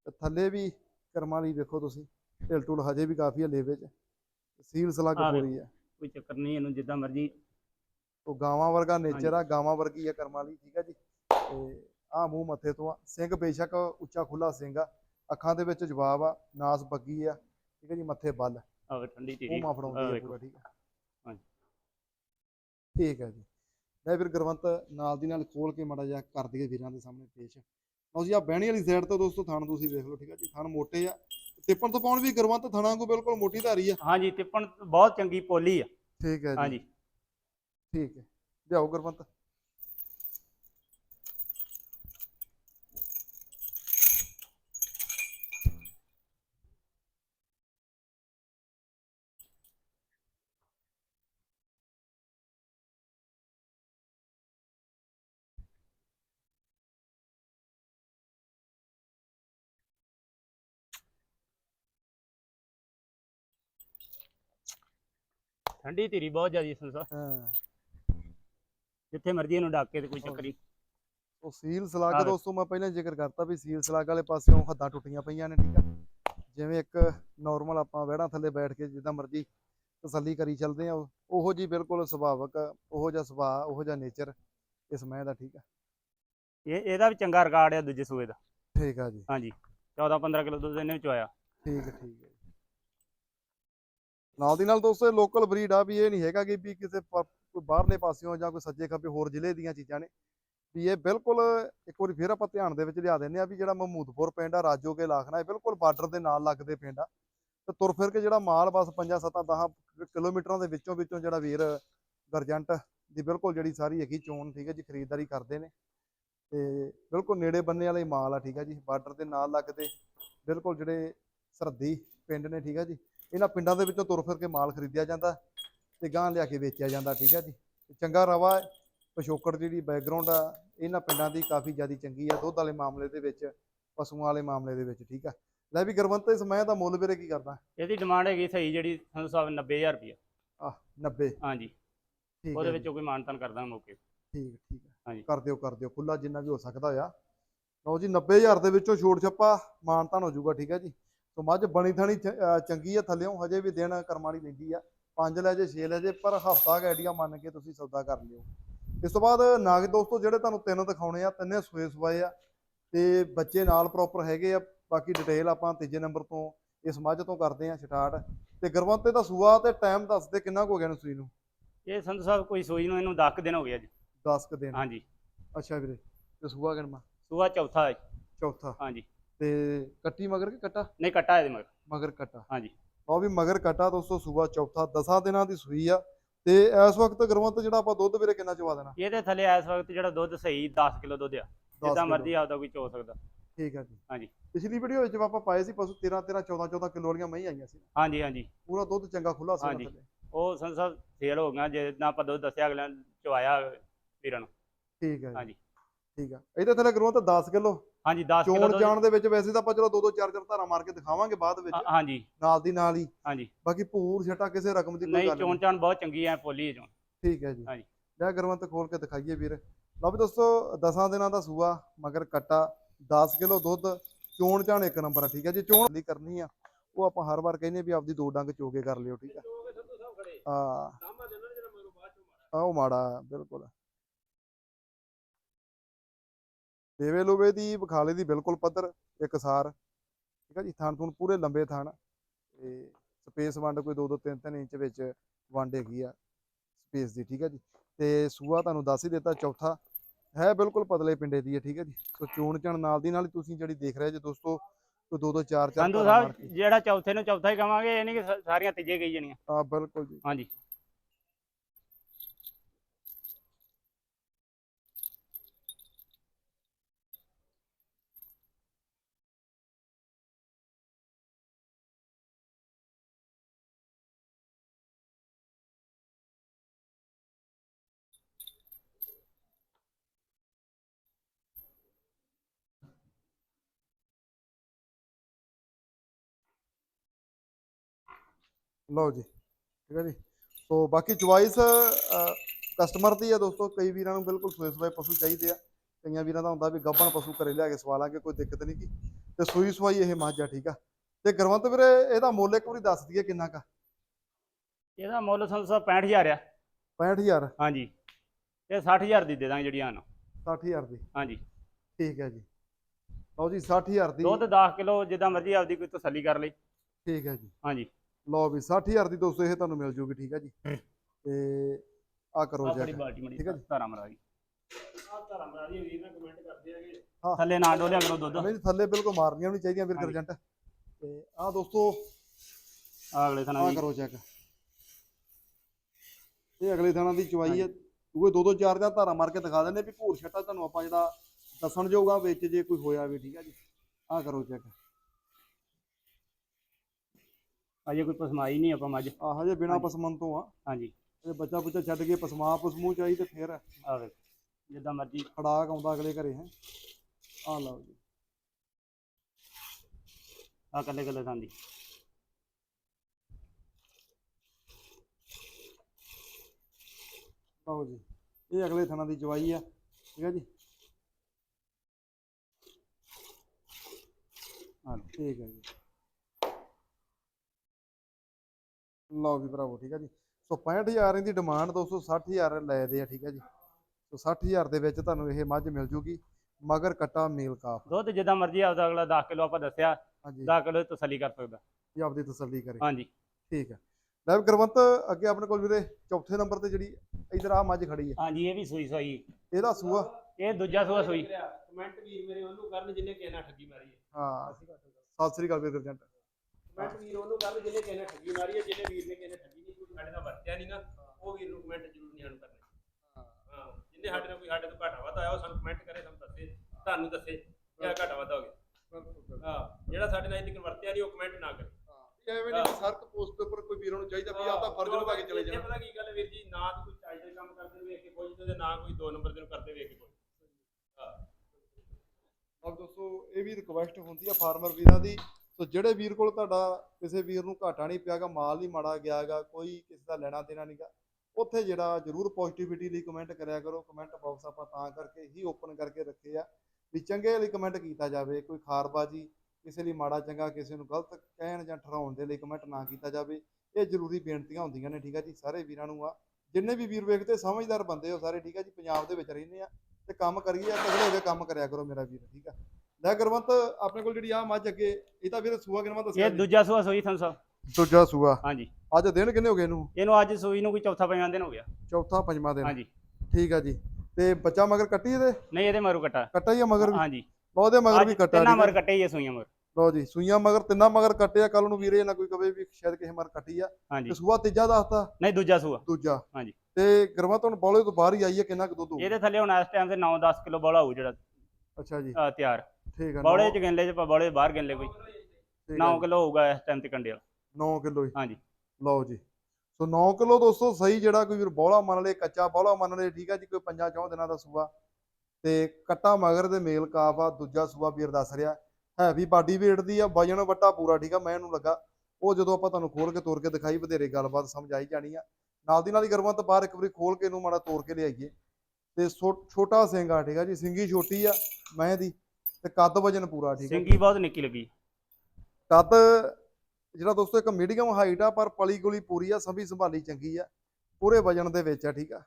ਤੇ ਥੱਲੇ ਵੀ ਕਰਮਾਂ ਵਾਲੀ ਵੇਖੋ ਤੁਸੀਂ ਢਿਲ ਟੁਲ ਹਜੇ ਵੀ ਕਾਫੀ ਆ ਲੇਵੇ ਚ। ਸੀਲ ਸਲੱਗ ਵੇਖੋ। ਪੂਰੀ ਆ। ਕੋਈ ਚੱਕਰ ਨਹੀਂ ਇਹਨੂੰ ਜਿੱਦਾਂ ਮਰਜ਼ੀ। ਉਹ ਗਾਵਾਂ ਵਰਗਾ ਨੇਚਰ ਆ ਗਾਵਾਂ ਵਰਗੀ ਆ ਕਰਮਾਂ ਵਾਲੀ ਠੀਕ ਆ ਜੀ। ਤੇ ਆ ਮੂੰਹ ਮੱਥੇ ਤੋਂ ਆ। ਸਿੰਘ ਬੇਸ਼ੱਕ ਉੱਚਾ ਖੁੱਲਾ ਸਿੰਘ ਆ। ਅੱਖਾਂ ਦੇ ਵਿੱਚ ਜਵਾਬ ਆ ਨਾਸ ਬੱਗੀ ਆ ਠੀਕ ਆ ਜੀ ਮੱਥੇ ਬੱਲ। ਆਹ ਠੰਡੀ ਉਹ ਤੀਰੀ ਮਾ ਫੜਾਉਂਦੀ ਆ। ਪੂਰਾ ਠੀਕ ਆ। ਹਾਂਜੀ। ਠੀਕ ਹੈ ਜੀ। ਲੈ ਫਿਰ ਗੁਰਵੰਤ ਨਾਲ ਦੀ ਨਾਲ ਖੋਲ ਕੇ ਮੜਾ ਜਾ ਕਰ ਦਈਏ ਵੀਰਾਂ ਦੇ ਸਾਹਮਣੇ ਪੇਸ਼। ਲਓ ਜੀ ਆ ਬਹਿਣੀ ਵਾਲੀ ਸਾਈਡ ਤੋਂ ਦੋਸਤੋ ਥਣ ਤੁਸੀਂ ਵੇਖ ਲਓ ਠੀਕ ਆ ਜੀ। ਥਣ ਮੋਟੇ ਆ। ਟਿੱਪਣ ਤੋਂ ਪਾਉਣ ਵੀ ਗੁਰਵੰਤ ਥਣਾ ਕੋ ਬਿਲਕੁਲ ਮੋਟੀ ਧਾਰੀ ਆ। ਹਾਂਜੀ ਤਿੱਪਣ ਬਹੁਤ ਚੰਗੀ ਪੋਲੀ ਆ। ਠੀਕ ਹੈ ਜੀ। ਹਾਂਜੀ। ਠੀਕ ਹੈ। ਲਿਆਓ ਗੁਰਵੰਤ ਠੰਡੀ ਤੀਰੀ ਬਹੁਤ ਜ਼ਿਆਦੀ ਸੰਸਾ ਹਾਂ। ਜਿੱਥੇ ਮਰਜ਼ੀ ਇਹਨੂੰ ਡੱਕ ਕੇ ਤੇ ਕੋਈ ਚੱਕਰ ਨਹੀਂ ਉਹ ਸੀਲ ਸਲਾਗ ਦੋਸਤੋ ਮੈਂ ਪਹਿਲਾਂ ਜ਼ਿਕਰ ਕਰਤਾ ਵੀ ਸੀਲ ਸਲਾਗ ਵਾਲੇ ਪਾਸਿਓਂ ਹੱਦਾਂ ਟੁੱਟੀਆਂ ਪਈਆਂ ਨੇ ਠੀਕ ਆ। ਜਿਵੇਂ ਇੱਕ ਨਾਰਮਲ ਆਪਾਂ ਵਿਹੜਾਂ ਥੱਲੇ ਬੈਠ ਕੇ ਜਿੱਦਾਂ ਮਰਜ਼ੀ ਤਸੱਲੀ ਕਰੀ ਚੱਲਦੇ ਆ ਉਹੋ। ਜੀ ਬਿਲਕੁਲ ਸੁਭਾਵਕ ਉਹੋ ਜਿਹਾ ਸੁਭਾਅ ਉਹੋ ਜਿਹਾ ਨੇਚਰ ਇਸ ਮੈਂ ਦਾ ਠੀਕ ਆ। ਇਹ ਇਹਦਾ ਵੀ ਚੰਗਾ ਰਿਕਾਰਡ ਆ ਦੂਜੇ ਸੂਏ ਦਾ। ਠੀਕ ਆ ਜੀ। ਹਾਂਜੀ। 14 15 ਕਿਲੋ ਦੁੱਧ ਇਹਨੇ ਵਿੱਚੋਂ ਆਇਆ। ਠੀਕ ਠੀਕ ਹੈ ਨਾਲ ਦੀ ਨਾਲ ਦੋਸਤੋ ਲੋਕਲ ਬਰੀਡ ਆ ਵੀ ਇਹ ਨਹੀਂ ਹੈਗਾ ਕਿ ਵੀ ਕਿਸੇ ਪ- ਕੋਈ ਬਾਹਰਲੇ ਪਾਸਿਓਂ ਜਾਂ ਕੋਈ ਸੱਜੇ ਖੱਬੇ ਹੋਰ ਜ਼ਿਲ੍ਹੇ ਦੀਆਂ ਚੀਜ਼ਾਂ ਨੇ। ਵੀ ਇਹ ਬਿਲਕੁਲ ਇੱਕ ਵਾਰੀ ਫਿਰ ਆਪਾਂ ਧਿਆਨ ਦੇ ਵਿੱਚ ਲਿਆ ਦਿੰਦੇ ਆ ਵੀ ਜਿਹੜਾ ਮਹਮੂਦਪੁਰ ਪਿੰਡ ਆ ਰਾਜੋਗੇ ਲਾਖਣਾ ਇਹ ਬਿਲਕੁਲ ਬਾਰਡਰ ਦੇ ਨਾਲ ਲੱਗਦੇ ਪਿੰਡ ਆ। ਤੇ ਤੁਰ ਫਿਰ ਕੇ ਜਿਹੜਾ ਮਾਲ ਬਸ 5 7 10 ਕਿਲੋਮੀਟਰਾਂ ਦੇ ਵਿੱਚੋਂ ਵਿੱਚੋਂ ਜਿਹੜਾ ਵੀਰ ਗਰਜੰਟ ਦੀ ਬਿਲਕੁਲ ਜਿਹੜੀ ਸਾਰੀ ਹੈਗੀ ਚੋਣ ਠੀਕ ਹੈ ਜੀ, ਖਰੀਦਦਾਰੀ ਕਰਦੇ ਨੇ। ਤੇ ਬਿਲਕੁਲ ਨੇੜੇ ਬੰਨੇ ਵਾਲੇ ਮਾਲ ਆ ਠੀਕ ਹੈ ਜੀ ਬਾਰਡਰ ਦੇ ਨਾਲ ਲੱਗਦੇ ਬਿਲਕੁਲ ਜਿਹੜੇ ਸਰਹੱਦੀ ਪਿੰਡ ਨੇ ਠੀਕ ਹੈ ਜੀ। ਇਹਨਾਂ ਪਿੰਡਾਂ ਦੇ ਵਿੱਚੋਂ ਤੁਰ ਫਿਰ ਕੇ ਮਾਲ ਖਰੀਦਿਆ ਜਾਂਦਾ ਤੇ ਗਾਂ ਲਿਆ ਕੇ ਵੇਚਿਆ ਜਾਂਦਾ ਠੀਕ ਹੈ ਜੀ। ਤੇ ਚੰਗਾ ਰਵਾ ਪਿਛੋਕੜ ਜਿਹੜੀ ਬੈਕਗ੍ਰਾਉਂਡ ਆ ਇਹਨਾਂ ਪਿੰਡਾਂ ਦੀ ਕਾਫੀ ਜ਼ਿਆਦਾ ਚੰਗੀ ਆ ਦੁੱਧ ਵਾਲੇ ਮਾਮਲੇ ਦੇ ਵਿੱਚ ਪਸ਼ੂਆਂ ਵਾਲੇ ਮਾਮਲੇ ਦੇ ਵਿੱਚ ਠੀਕ ਆ। ਲੈ ਵੀ ਗੁਰਵੰਤ ਇਸ ਮੈਂ ਦਾ ਮੁੱਲ ਵੀਰੇ ਕੀ ਕਰਦਾ? ਇਹਦੀ ਡਿਮਾਂਡ ਹੈਗੀ ਸਹੀ ਜਿਹੜੀ ਸੰਧੂ ਸਾਹਿਬ 90000 ਰੁਪਏ ਆ 90 ਹਾਂਜੀ। ਠੀਕ ਉਹਦੇ ਵਿੱਚੋਂ ਕੋਈ ਮਾਨਤਨ ਕਰਦਾ ਮੌਕੇ ਤੇ। ਠੀਕ ਠੀਕ ਹਾਂਜੀ। ਕਰ ਦਿਓ ਕਰ ਦਿਓ। ਖੁੱਲਾ ਜਿੰਨਾ ਵੀ ਹੋ ਸਕਦਾ ਆ ਲਓ ਜੀ 90000 ਦੇ ਵਿੱਚੋਂ ਛੋੜ ਛੱਪਾ ਮਾਨਤਾਨ ਹੋ ਜਾਊਗਾ ਠੀਕ ਹੈ ਜੀ। ਸੋ ਮੱਝ ਬਣੀ ਥਣੀ ਚੰਗੀ ਆ ਥੱਲਿਓਂ ਹਜੇ ਵੀ ਦਿਨ ਕਰਮਾਣੀ ਲੈਂਦੀ ਆ। ਪੰਜ ਲੈ ਜੇ 6 ਲੈ ਜੇ ਪਰ ਹਫਤਾ ਗੈਡੀਆ ਮੰਨ ਕੇ ਤੁਸੀਂ ਸੌਦਾ ਕਰ ਲਿਓ। ਇਸ ਤੋਂ ਬਾਅਦ ਨਾਗ ਦੋਸਤੋ ਜਿਹੜੇ ਤੁਹਾਨੂੰ ਤਿੰਨ ਦਿਖਾਉਣੇ ਆ ਤਿੰਨੇ ਸੂਏ ਸਵਾਏ ਆ ਤੇ ਬੱਚੇ ਨਾਲ ਪ੍ਰੋਪਰ ਹੈਗੇ ਆ। ਬਾਕੀ ਡਿਟੇਲ ਆਪਾਂ ਤੀਜੇ ਨੰਬਰ ਤੋਂ ਇਸ ਮੱਝ ਤੋਂ ਕਰਦੇ ਆ ਸਟਾਰਟ ਤੇ ਗੁਰਵੰਤੇ ਦਾ ਸੂਆ ਤੇ ਟਾਈਮ ਦੱਸ ਦੇ ਕਿੰਨਾ ਕੁ ਹੋ ਗਿਆ ਨੂੰ ਸੂਈ ਨੂੰ? ਇਹ ਸੰਧੂ ਸਾਹਿਬ ਕੋਈ ਸੂਈ ਨੂੰ ਇਹਨੂੰ 10 ਦਿਨ ਹੋ ਗਏ ਅੱਜ। 10 ਕ ਦਿਨ। ਹਾਂਜੀ। ਅੱਛਾ ਵੀਰੇ ਤੇ ਸੂਆ ਕਿੰਨਾ? ਸੂਆ ਚੌਥਾ ਹੈ। ਚੌਥਾ। ਹਾਂਜੀ। ਤੇ ਕੱਟੀ ਮਗਰ ਕਿ ਕੱਟਾ? ਨਹੀਂ ਕੱਟਾ ਇਹਦੇ ਮਗਰ। ਮਗਰ ਕੱਟਾ। ਹਾਂਜੀ। ਉਹ ਵੀ ਮਗਰ ਕੱਟਾ ਦੋਸਤੋ ਸੂਆ ਚੌਥਾ 10 ਦਿਨਾਂ ਦੀ ਸੂਈ ਆ। ਤੇ ਇਸ ਵਕਤ ਗੁਰਵੰਤ ਜਿਹੜਾ ਆਪਾਂ ਦੁੱਧ ਵੀਰੇ ਕਿੰਨਾ ਚਵਾ ਦੇਣਾ? ਇਹਦੇ ਥੱਲੇ ਇਸ ਵਕਤ ਜਿਹੜਾ ਦੁੱਧ ਸਹੀ 10 ਕਿਲੋ ਦੁੱਧ ਆ। 10 ਜਿੱਦਾਂ। ਮਰਜ਼ੀ ਆਪਦਾ ਕੋਈ ਚੋ ਸਕਦਾ। ਠੀਕ ਹੈ ਜੀ। ਹਾਂਜੀ। ਪਿਛਲੀ ਵੀਡੀਓ ਵਿੱਚ ਆਪਾਂ ਪਾਏ ਸੀ ਪਸ਼ੂ 13 13 14 14 ਕਿਲੋ ਵਾਲੀਆਂ ਮਹੀਂ ਆਈਆਂ ਸੀ। ਹਾਂਜੀ ਹਾਂਜੀ। ਪੂਰਾ ਦੁੱਧ ਚੰਗਾ ਖੁੱਲਾ ਸੀ ਹਾਂਜੀ। ਉਹ ਸਾਹਿਬ ਸੇਲ ਹੋ ਗਿਆ ਜਿੱਦਾਂ ਆਪਾਂ ਦੁੱਧ ਦੱਸਿਆ ਅਗਲੇ ਚਵਾਇਆ ਵੀਰਾਂ ਨੂੰ। ਠੀਕ ਜੀ। ਹਾਂਜੀ। ਠੀਕ ਆ। ਇਹਦੇ ਥੱਲੇ ਤਾਂ 10 ਕਿਲੋ। ਹਾਂਜੀ 10 ਕਿਲੋ ਚੋਣ ਜਾਣ ਦੇ ਵਿੱਚ ਵੈਸੇ ਤਾਂ ਆਪਾਂ ਚਲੋ ਦੋ ਦੋ ਚਾਰ ਚਾਰ ਧਾਰਾਂ ਮਾਰ ਕੇ ਦਿਖਾਵਾਂਗੇ ਬਾਅਦ ਵਿੱਚ। ਹਾਂਜੀ। ਨਾਲ ਦੀ ਨਾਲ ਹੀ। ਹਾਂਜੀ। ਬਾਕੀ ਭੂਰ ਛਟਾ ਕਿਸੇ ਰਕਮ ਦੀ ਕੋਈ ਗੱਲ ਚੋਣ ਨਹੀਂ। ਚਾਣ ਬਹੁਤ ਚੰਗੀ ਐ ਪੋਲੀ ਚੋਣ। ਠੀਕ ਹੈ ਜੀ। ਹਾਂਜੀ। ਲੈ ਗਰਵੰਤ ਖੋਲ ਕੇ ਦਿਖਾਈਏ ਵੀਰ। ਲਓ ਵੀ ਦੋਸਤੋ ਦਸਾਂ ਦਿਨਾਂ ਦਾ ਸੂਆ ਮਗਰ ਕੱਟਾ 10 ਕਿਲੋ ਦੁੱਧ ਚੋਣ ਚਾਣ ਇੱਕ ਨੰਬਰ ਆ ਠੀਕ ਹੈ ਜੀ। ਚੋਣ ਨਹੀਂ ਕਰਨੀ ਆ ਉਹ ਆਪਾਂ ਹਰ ਵਾਰ ਕਹਿੰਦੇ ਆ ਵੀ ਆਪਦੀ ਦੋ ਡੰਗ ਚੋਗੇ ਕਰ ਲਿਓ ਠੀਕ ਆ ਹਾਂ। ਆਹ ਉਹ ਮਾੜਾ ਆ, ਬਿਲਕੁਲ। ਦੇਵੇ ਲੋਵੇ ਦੀ ਬਖਾਲੇ ਦੀ ਬਿਲਕੁਲ ਪੱਧਰ ਇਕਸਾਰ ਠੀਕ ਆ ਜੀ ਥਣ ਥੁਣ ਪੂਰੇ ਲੰਬੇ ਥਣ। ਤੇ ਸਪੇਸ ਵੰਡ ਕੋਈ 2 2 3 3 ਇੰਚ ਵਿੱਚ ਵੰਡ ਹੈਗੀ ਆ ਸਪੇਸ ਦੀ ਠੀਕ ਆ ਜੀ। ਤੇ ਸੂਆ ਤੁਹਾਨੂੰ ਦੱਸ ਹੀ ਦਿੱਤਾ ਚੌਥਾ ਹੈ ਬਿਲਕੁਲ ਪਤਲੇ ਪਿੰਡੇ ਦੀ ਹੈ ਠੀਕ ਹੈ ਜੀ। ਸੋ ਚੋਣ ਚਣ ਨਾਲ ਦੀ ਨਾਲ ਹੀ ਤੁਸੀਂ ਜਿਹੜੀ ਦੇਖ ਰਹੇ ਜੇ ਦੋਸਤੋ ਕੋਈ ਦੋ ਦੋ ਚਾਰ ਚਾਰ ਸੰਧੂ ਸਾਹਿਬ ਕੇ। ਜਿਹੜਾ ਚੌਥੇ ਨੂੰ ਚੌਥਾ ਹੀ ਕਵਾਂਗੇ ਇਹ ਨਹੀਂ ਕਿ ਸਾਰੀਆਂ ਤੀਜੇ ਗਈ ਜਾਣੀਆਂ। ਹਾਂ ਬਿਲਕੁਲ ਜੀ। ਹਾਂਜੀ। ਲਓ ਜੀ ਠੀਕ ਹੈ ਜੀ। ਸੋ ਬਾਕੀ ਚੁਆਇਸ ਕਸਟਮਰ ਦੀ ਆ ਦੋਸਤੋ ਕਈ ਵੀਰਾਂ ਨੂੰ ਬਿਲਕੁਲ ਸੂਏ ਸਵਾਏ ਪਸ਼ੂ ਚਾਹੀਦੇ ਆ। ਕਈਆਂ ਵੀਰਾਂ ਦਾ ਹੁੰਦਾ ਵੀ ਗੱਭਣ ਪਸ਼ੂ ਘਰੇ ਲਿਆ ਕੇ ਸਵਾ ਲਾਂਗੇ ਕੋਈ ਦਿੱਕਤ ਨਹੀਂ ਕੀ। ਤੇ ਸੂਈ ਸਵਾਈ ਇਹ ਮੱਝ ਠੀਕ ਆ। ਤੇ ਗੁਰਵੰਤ ਵੀਰੇ ਇਹਦਾ ਮੁੱਲ ਇੱਕ ਵਾਰੀ ਦੱਸ ਦਈਏ ਕਿੰਨਾ ਕਾ ਇਹਦਾ ਮੁੱਲ ਸੰਧੂ ਸਾਹਿਬ 65000 ਆ। 65000 ਹਾਂਜੀ। ਇਹ 60000 ਦੀ ਦੇ ਦਾਂਗੇ ਜਿਹੜੀਆਂ ਹਨ 60000 ਦੀ? ਹਾਂਜੀ। ਠੀਕ ਹੈ ਜੀ। ਲਓ ਜੀ 60000 ਦੀ। ਦੁੱਧ 10 ਕਿਲੋ ਜਿੱਦਾਂ ਮਰਜ਼ੀ ਆਪਦੀ ਕੋਈ ਤਸੱਲੀ ਕਰ ਲਈ ਠੀਕ ਹੈ ਜੀ। ਹਾਂਜੀ। ਲਓ ਵੀ 60000 ਦੀ ਦੋਸਤੋ ਇਹ ਤੁਹਾਨੂੰ ਮਿਲ ਜੂਗੀ ਠੀਕ ਹੈ ਜੀ। ਤੇ ਆ ਕਰੋ ਆ ਜੀ ਬਾਲਟੀ ਮੜੀ ਠੀਕ ਹੈ ਜੀ। ਧਾਰਾ ਮਰਾ ਗਈ ਆ ਧਾਰਾ ਮਰਾ ਦੀ ਵੀਰ ਨੇ ਕਮੈਂਟ ਕਰਦੇ ਹਾਂ। ਥੱਲੇ ਨਾ ਡੋਲਿਆ ਕਰੋ ਦੁੱਧ। ਨਹੀਂ ਥੱਲੇ ਬਿਲਕੁਲ ਮਾਰਨੀਆਂ ਵੀ ਨਹੀਂ ਚਾਹੀਦੀਆਂ ਵੀਰ। ਗਰਜੰਟ। ਤੇ ਆ ਦੋਸਤੋ ਆ ਅਗਲੇ ਥਣਾ ਆ ਦੀ ਕਰੋ ਚੈੱਕ ਇਹ ਅਗਲੇ ਥਾਣਾ ਦੀ ਚਵਾਈ ਹੈ ਕੋਈ ਦੋ ਦੋ ਚਾਰ ਚਾਰ ਧਾਰਾ ਮਾਰ ਕੇ ਦਿਖਾ ਦਿੰਦੇ ਵੀ ਭੂਰ ਛੱਟਾ ਤੁਹਾਨੂੰ ਆਪਾਂ ਜਿਹੜਾ ਦੱਸਣ ਜੋਗਾ ਵਿੱਚ ਜੇ ਕੋਈ ਹੋਇਆ ਵੀ ਠੀਕ ਹੈ ਜੀ। ਆ ਕਰੋ ਚੈੱਕ ਅਜੇ ਕੋਈ ਪਸਮਾਈ ਨਹੀਂ ਆਪਾਂ ਮੱਝ। ਆਹ ਜੇ ਬਿਨਾ। ਪਸਮਨ ਤੋਂ ਆ। ਹਾਂਜੀ। ਇਹ ਬੱਚਾ ਬੁੱਚਾ ਛੱਡ ਕੇ ਪਸਮਾ ਪਸਮੂ ਚਾਹੀ ਤੇ ਫੇਰ ਆ। ਵੇਖ ਜਿੱਦਾਂ ਮਰਜ਼ੀ। ਖੜਾਕ ਆਉਂਦਾ ਅਗਲੇ ਘਰੇ ਹੈ। ਆ ਲਓ ਜੀ। ਆ ਕੱਲੇ ਕੱਲੇ ਥਾਂ ਦੀ। ਲਓ ਜੀ ਇਹ ਅਗਲੇ ਥਾਣਾ ਦੀ ਚਵਾਈ ਆ ਠੀਕ ਹੈ ਜੀ। ਹਾਂ ਠੀਕ ਹੈ ਜੀ। ਲਓ ਵੀ ਭਰਾਵੋ ਠੀਕ ਹੈ ਜੀ। ਸੋ 65000 ਦੀ ਡਿਮਾਂਡ 260,000 ਲੈ ਦੇ ਆ ਠੀਕ ਹੈ ਜੀ। ਸੋ 60000 ਦੇ ਵਿੱਚ ਤੁਹਾਨੂੰ ਇਹ ਮੱਝ ਮਿਲ ਜੂਗੀ ਮਗਰ ਕਟਾ ਮੇਲ ਕਾਫ। ਦੁੱਧ ਜਿੱਦਾਂ ਮਰਜ਼ੀ ਆਪਦਾ ਅਗਲਾ 10 ਕਿਲੋ ਆਪਾਂ ਦੱਸਿਆ ਹਾਂਜੀ। 10 ਕਿਲੋ ਦੀ ਤਸੱਲੀ ਕਰ ਸਕਦਾ। ਇਹ ਆਪਦੀ ਤਸੱਲੀ ਕਰੇ। ਹਾਂਜੀ। ਠੀਕ ਹੈ ਲੈ ਵੀ ਗੁਰਵੰਤ ਅੱਗੇ ਆਪਣੇ ਕੋਲ ਵੀਰੇ ਚੌਥੇ ਨੰਬਰ ਤੇ ਜਿਹੜੀ ਇਧਰ ਆ ਮੱਝ ਖੜੀ ਹੈ ਹਾਂਜੀ ਇਹ ਵੀ ਸੂਈ ਸੂਈ। ਇਹਦਾ ਸੂਆ। ਇਹ ਦੂਜਾ ਸੂਆ ਸੂਈ। ਕਮੈਂਟ ਵੀਰ ਮੇਰੇ ਉਹਨੂੰ ਕਰਨ ਜਿਹਨੇ ਕਿਸੇ ਨਾਲ ਠੱਗੀ ਮਾਰੀ ਹੈ। ਹਾਂ। ਸਤਿ ਸ੍ਰੀ ਅਕਾਲ ਵੀਰ ਗਰਜੰਟ। ਕਮੈਂਟ ਵੀਰ ਉਹਨੂੰ ਕਰਨ ਜਿਹਨੇ ਕਿਸੇ ਨਾਲ ਠੱਗੀ ਮਾਰੀ ਹੈ ਜਿਹਨੇ ਵੀਰ ਨੇ ਕਿਸੇ ਨਾਲ ਠੱਗੀ ਨਹੀਂ ਕੋਈ ਸਾਡੇ ਨਾਲ ਵਰਤਿਆ ਨਹੀਂ ਨਾ ਉਹ ਵੀਰ ਨੂੰ ਕਮੈਂਟ ਜ਼ਰੂਰ ਨਹੀਂ ਸਾਨੂੰ ਕਰਨੇ। ਹਾਂ। ਜਿਹਨੇ ਸਾਡੇ ਨਾਲ ਕੋਈ ਸਾਡੇ ਤੋਂ ਘਾਟਾ ਵਾਧਾ ਆਇਆ ਉਹ ਸਾਨੂੰ ਕਮੈਂਟ ਕਰੇ ਸਾਨੂੰ ਦੱਸੇ ਤੁਹਾਨੂੰ ਦੱਸੇ ਕਿ ਆਹ ਘਾਟਾ ਵਾਧਾ ਹੋ ਗਿਆ। ਹਾਂ ਜਿਹੜਾ ਸਾਡੇ ਨਾਲ ਇੰਨੀ ਵਰਤਿਆ ਨਹੀਂ ਉਹ ਕਮੈਂਟ ਨਾ ਕਰੇ। ਐਵੇਂ ਨਹੀਂ ਸਰਕ ਪੋਸਟ ਉੱਪਰ ਕੋਈ ਵੀਰਾਂ ਨੂੰ ਚਾਹੀਦਾ ਵੀ ਆਪਦਾ ਫਰਜ਼ ਨਿਭਾ ਕੇ ਚਲੇ ਜਾਣਾ। ਪਤਾ ਕੀ ਗੱਲ ਵੀਰ ਜੀ ਨਾ ਕੋਈ ਚਾਹੀਦਾ ਕੰਮ ਕਰਦੇ ਨੂੰ ਵੇਖ ਕੇ ਕੋਈ ਤੇ ਨਾ ਕੋਈ ਦੋ ਨੰਬਰ ਦੇ ਨੂੰ ਕਰਦੇ ਵੇਖ ਕੇ ਕੋਈ ਹਾਂ। ਆਪ ਦੋਸਤੋ ਇਹ ਵੀ ਰਿਕੁਐਸਟ ਹੁੰਦੀ ਆ ਫਾਰਮਰ ਵੀਰਾਂ ਦੀ ਸੋ ਜਿਹੜੇ ਵੀਰ ਕੋਲ ਤੁਹਾਡਾ ਕਿਸੇ ਵੀਰ ਨੂੰ ਘਾਟਾ ਨਹੀਂ ਪਿਆਗਾ ਮਾਲ ਨਹੀਂ ਮਾੜਾ ਗਿਆਗਾ ਕੋਈ ਕਿਸੇ ਦਾ ਲੈਣਾ ਦੇਣਾ ਨਹੀਂਗਾ ਉੱਥੇ ਜਿਹੜਾ ਜਰੂਰ ਪੋਜ਼ਿਟਿਵਿਟੀ ਲਈ ਕਮੈਂਟ ਕਰਿਆ ਕਰੋ ਕਮੈਂਟ ਬਾਕਸ ਆਪਾਂ ਤਾਂ ਕਰਕੇ ਹੀ ਓਪਨ ਕਰਕੇ ਰੱਖੇ ਆ ਵੀ ਚੰਗੇ ਲਈ ਕਮੈਂਟ ਕੀਤਾ ਜਾਵੇ, ਕੋਈ ਖਾਰਬਾਜੀ, ਕਿਸੇ ਲਈ ਮਾੜਾ ਚੰਗਾ, ਕਿਸੇ ਨੂੰ ਗਲਤ ਕਹਿਣ ਜਾਂ ਠਹਿਰਾਉਣ ਦੇ ਲਈ ਕਮੈਂਟ ਨਾ ਕੀਤਾ ਜਾਵੇ, ਇਹ ਜ਼ਰੂਰੀ ਬੇਨਤੀਆਂ ਹੁੰਦੀਆਂ ਨੇ, ਠੀਕ ਆ ਜੀ, ਸਾਰੇ ਵੀਰਾਂ ਨੂੰ ਆ, ਜਿੰਨੇ ਵੀ ਵੀਰ ਵੇਖਦੇ ਸਮਝਦਾਰ ਬੰਦੇ ਹੋ ਸਾਰੇ, ਠੀਕ ਆ ਜੀ, ਪੰਜਾਬ ਦੇ ਵਿੱਚ ਰਹਿੰਦੇ ਆ ਤੇ ਕੰਮ ਕਰੀਏ ਤਗੜੇ ਹੋ ਕੇ ਕੰਮ ਕਰਿਆ ਕਰੋ ਮੇਰਾ ਵੀਰ, ਠੀਕ ਆ। ਲੈ ਗੁਰਵੰਤ ਆਪਣੇ ਕੋਲ ਜਿਹੜੀ ਆ ਮੱਝ ਅੱਗੇ ਇਹ ਤਾਂ ਵੀਰ ਸੂਆ ਕਿਨਵਾ ਦੱਸਿਆ ਇਹ ਜੀ? ਦੂਜਾ ਸੂਆ ਸੂਈ ਤੁਹਾਨੂੰ ਸਾਹਿਬ ਦੂਜਾ ਸੂਆ? ਹਾਂਜੀ। ਅੱਜ ਦਿਨ ਕਿੰਨੇ ਹੋ ਗਏ ਇਹਨੂੰ? ਇਹਨੂੰ ਅੱਜ ਸੂਈ ਨੂੰ ਕੋਈ ਚੌਥਾ ਪੰਜਵਾਂ ਦਿਨ ਹੋ ਗਿਆ। ਚੌਥਾ ਪੰਜਵਾਂ ਦਿਨ। ਹਾਂਜੀ। ਠੀਕ ਆ ਜੀ। ਤੇ ਬੱਚਾ ਮਗਰ ਕੱਟੀ ਇਹਦੇ? ਨਹੀਂ ਇਹਦੇ ਮਰੂ ਕੱਟਾ। ਕੱਟਾ ਹੀ ਆ ਮਗਰ ਵੀ? ਹਾਂਜੀ। ਉਹਦੇ ਮਗਰ ਅੱਜ ਵੀ ਕੱਟਾ ਤਿੰਨਾਂ। ਮਰ ਕੱਟੇ ਹੀ ਆ ਸੂਈਆਂ ਮਰ ਲਓ ਜੀ ਸੂਈਆਂ ਮਗਰ ਤਿੰਨਾਂ ਮਗਰ ਕੱਟਿਆ ਕੱਲ ਨੂੰ ਵੀਰੇ ਨਾ ਕੋਈ ਕਵੇ ਵੀ ਸ਼ਾਇਦ ਕਿਸੇ ਮਰ ਕੱਟੀ ਆ। ਹਾਂਜੀ। ਤੇ ਸੂਆ ਤੀਜਾ ਦੱਸਤਾ? ਨਹੀਂ ਦੂਜਾ ਸੂਆ। ਦੂਜਾ। ਹਾਂਜੀ। ਤੇ ਗੁਰਵੰਤ ਹੁਣ ਬੌਲੇ ਤੋਂ ਬਾਹਰ ਹੀ ਆਈ ਹੈ ਕਿੰਨਾ ਕੁ ਦੁੱਧ ਹੋਊ? ਇਹਦੇ ਥੱਲੇ ਹੁਣ ਇਸ ਟਾਈਮ ਤੇ 9-10 ਕਿਲੋ ਬੋਲਾ ਹੋਊ ਜਿਹੜਾ ਅੱਛਾ ਜੀ। ਅਹ, ਤਿਆਰ। ਠੀਕ ਆ ਬੋਲੇ ਚ ਗਿਣਲੇ ਚ ਬੋਲੇ ਬਾਹਰ ਗਿਣਲੇ ਕੋਈ। 9 ਕਿਲੋ ਹੋਊਗਾ ਇਸ ਟਾਈਮ ਤੇ ਕੰਡੇ ਵਾਲਾ। 9 ਕਿਲੋ ਹੀ ਹਾਂਜੀ। ਲਓ ਜੀ। ਸੋ 9 ਕਿਲੋ ਦੋਸਤੋ ਸਹੀ ਜਿਹੜਾ ਕੋਈ ਵੀਰ ਬੌਲਾ ਮੰਨ ਲੇ ਕੱਚਾ ਬੌਲਾ ਮੰਨ ਲੇ ਠੀਕ ਹੈ ਜੀ ਕੋਈ ਪੰਜਾਂ ਚੌਂ ਦਿਨਾਂ ਦਾ ਸੂਆ। ਤੇ ਕੱਟਾ ਮਗਰ ਦੇ ਮੇਲ ਕਾਫ ਆ ਦੂਜਾ ਸੂਆ ਵੀਰ ਦੱਸ ਰਿਹਾ। ਹੈਵੀ ਬਾਡੀ weight ਦੀ ਆ ਵਜਨ ਵੱਟਾ ਪੂਰਾ ਠੀਕ ਆ ਮੈਂ ਇਹਨੂੰ ਲੱਗਾ। ਉਹ ਜਦੋਂ ਆਪਾਂ ਤੁਹਾਨੂੰ ਖੋਲ ਕੇ ਤੋੜ ਕੇ ਦਿਖਾਈ ਵਧੇਰੇ ਗੱਲਬਾਤ ਸਮਝ ਆਈ ਜਾਣੀ ਆ। ਨਾਲ ਦੀ ਨਾਲ ਹੀ ਗਰਮਤ ਬਾਹਰ ਇੱਕ ਵਾਰੀ ਖੋਲ ਕੇ ਇਹਨੂੰ ਮਾੜਾ ਤੋੜ ਕੇ ਲਿਆਈਏ। ਤੇ ਛੋਟਾ ਸਿੰਘ ਆ ਠੀਕ ਆ ਜੀ ਸਿੰਗੀ ਛੋਟੀ ਆ ਮੈਂ ਦੀ ਤੇ ਕੱਦ ਵਜਨ ਪੂਰਾ ਠੀਕ ਆ ਸਿੰਗੀ ਬਹੁਤ ਨਿੱਕੀ ਲੱਗੀ। ਕੱਦ ਜਿਹੜਾ ਦੋਸਤੋ ਇੱਕ ਮੀਡੀਅਮ ਹਾਈਟ ਆ ਪਰ ਪਲੀ ਗੁਲੀ ਪੂਰੀ ਆ ਸੰਭੀ ਸੰਭਾਲੀ ਚੰਗੀ ਆ ਪੂਰੇ ਵਜਨ ਦੇ ਵਿੱਚ ਆ ਠੀਕ ਆ।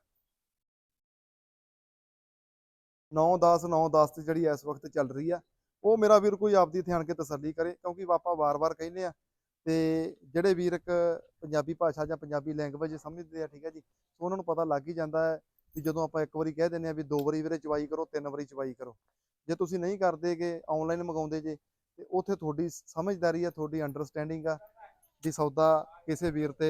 9 10 9 10 ਤੇ ਜਿਹੜੀ ਇਸ ਵਕਤ ਚੱਲ ਰਹੀ ਆ ਉਹ ਮੇਰਾ ਵੀਰ ਕੋਈ ਆਪਦੀ ਧਿਆਨ ਕੇ ਤਸੱਲੀ ਕਰੇ ਕਿਉਂਕਿ ਆਪਾਂ ਵਾਰ-ਵਾਰ ਕਹਿੰਦੇ ਆ ਤੇ ਜਿਹੜੇ ਵੀਰ ਇੱਕ ਪੰਜਾਬੀ ਭਾਸ਼ਾ ਜਾਂ ਪੰਜਾਬੀ ਲੈਂਗੁਏਜ ਸਮਝਦੇ ਆ ਠੀਕ ਹੈ ਜੀ ਸੋ ਉਹਨਾਂ ਨੂੰ ਪਤਾ ਲੱਗ ਹੀ ਜਾਂਦਾ ਹੈ ਕਿ ਜਦੋਂ ਆਪਾਂ ਇੱਕ ਵਾਰੀ ਕਹਿ ਦਿੰਦੇ ਆ ਵੀ ਦੋ ਵਾਰੀ ਵੀਰੇ ਚਵਾਈ ਕਰੋ ਤਿੰਨ ਵਾਰੀ ਚਵਾਈ ਕਰੋ। ਜੇ ਤੁਸੀਂ ਨਹੀਂ ਕਰਦੇਗੇ ਆਨਲਾਈਨ ਮੰਗਾਉਂਦੇ ਜੇ, ਤੇ ਉੱਥੇ ਤੁਹਾਡੀ ਸਮਝਦਾਰੀ ਆ, ਤੁਹਾਡੀ ਅੰਡਰਸਟੈਂਡਿੰਗ ਆ ਵੀ ਸੌਦਾ ਕਿਸੇ ਵੀਰ ਤੇ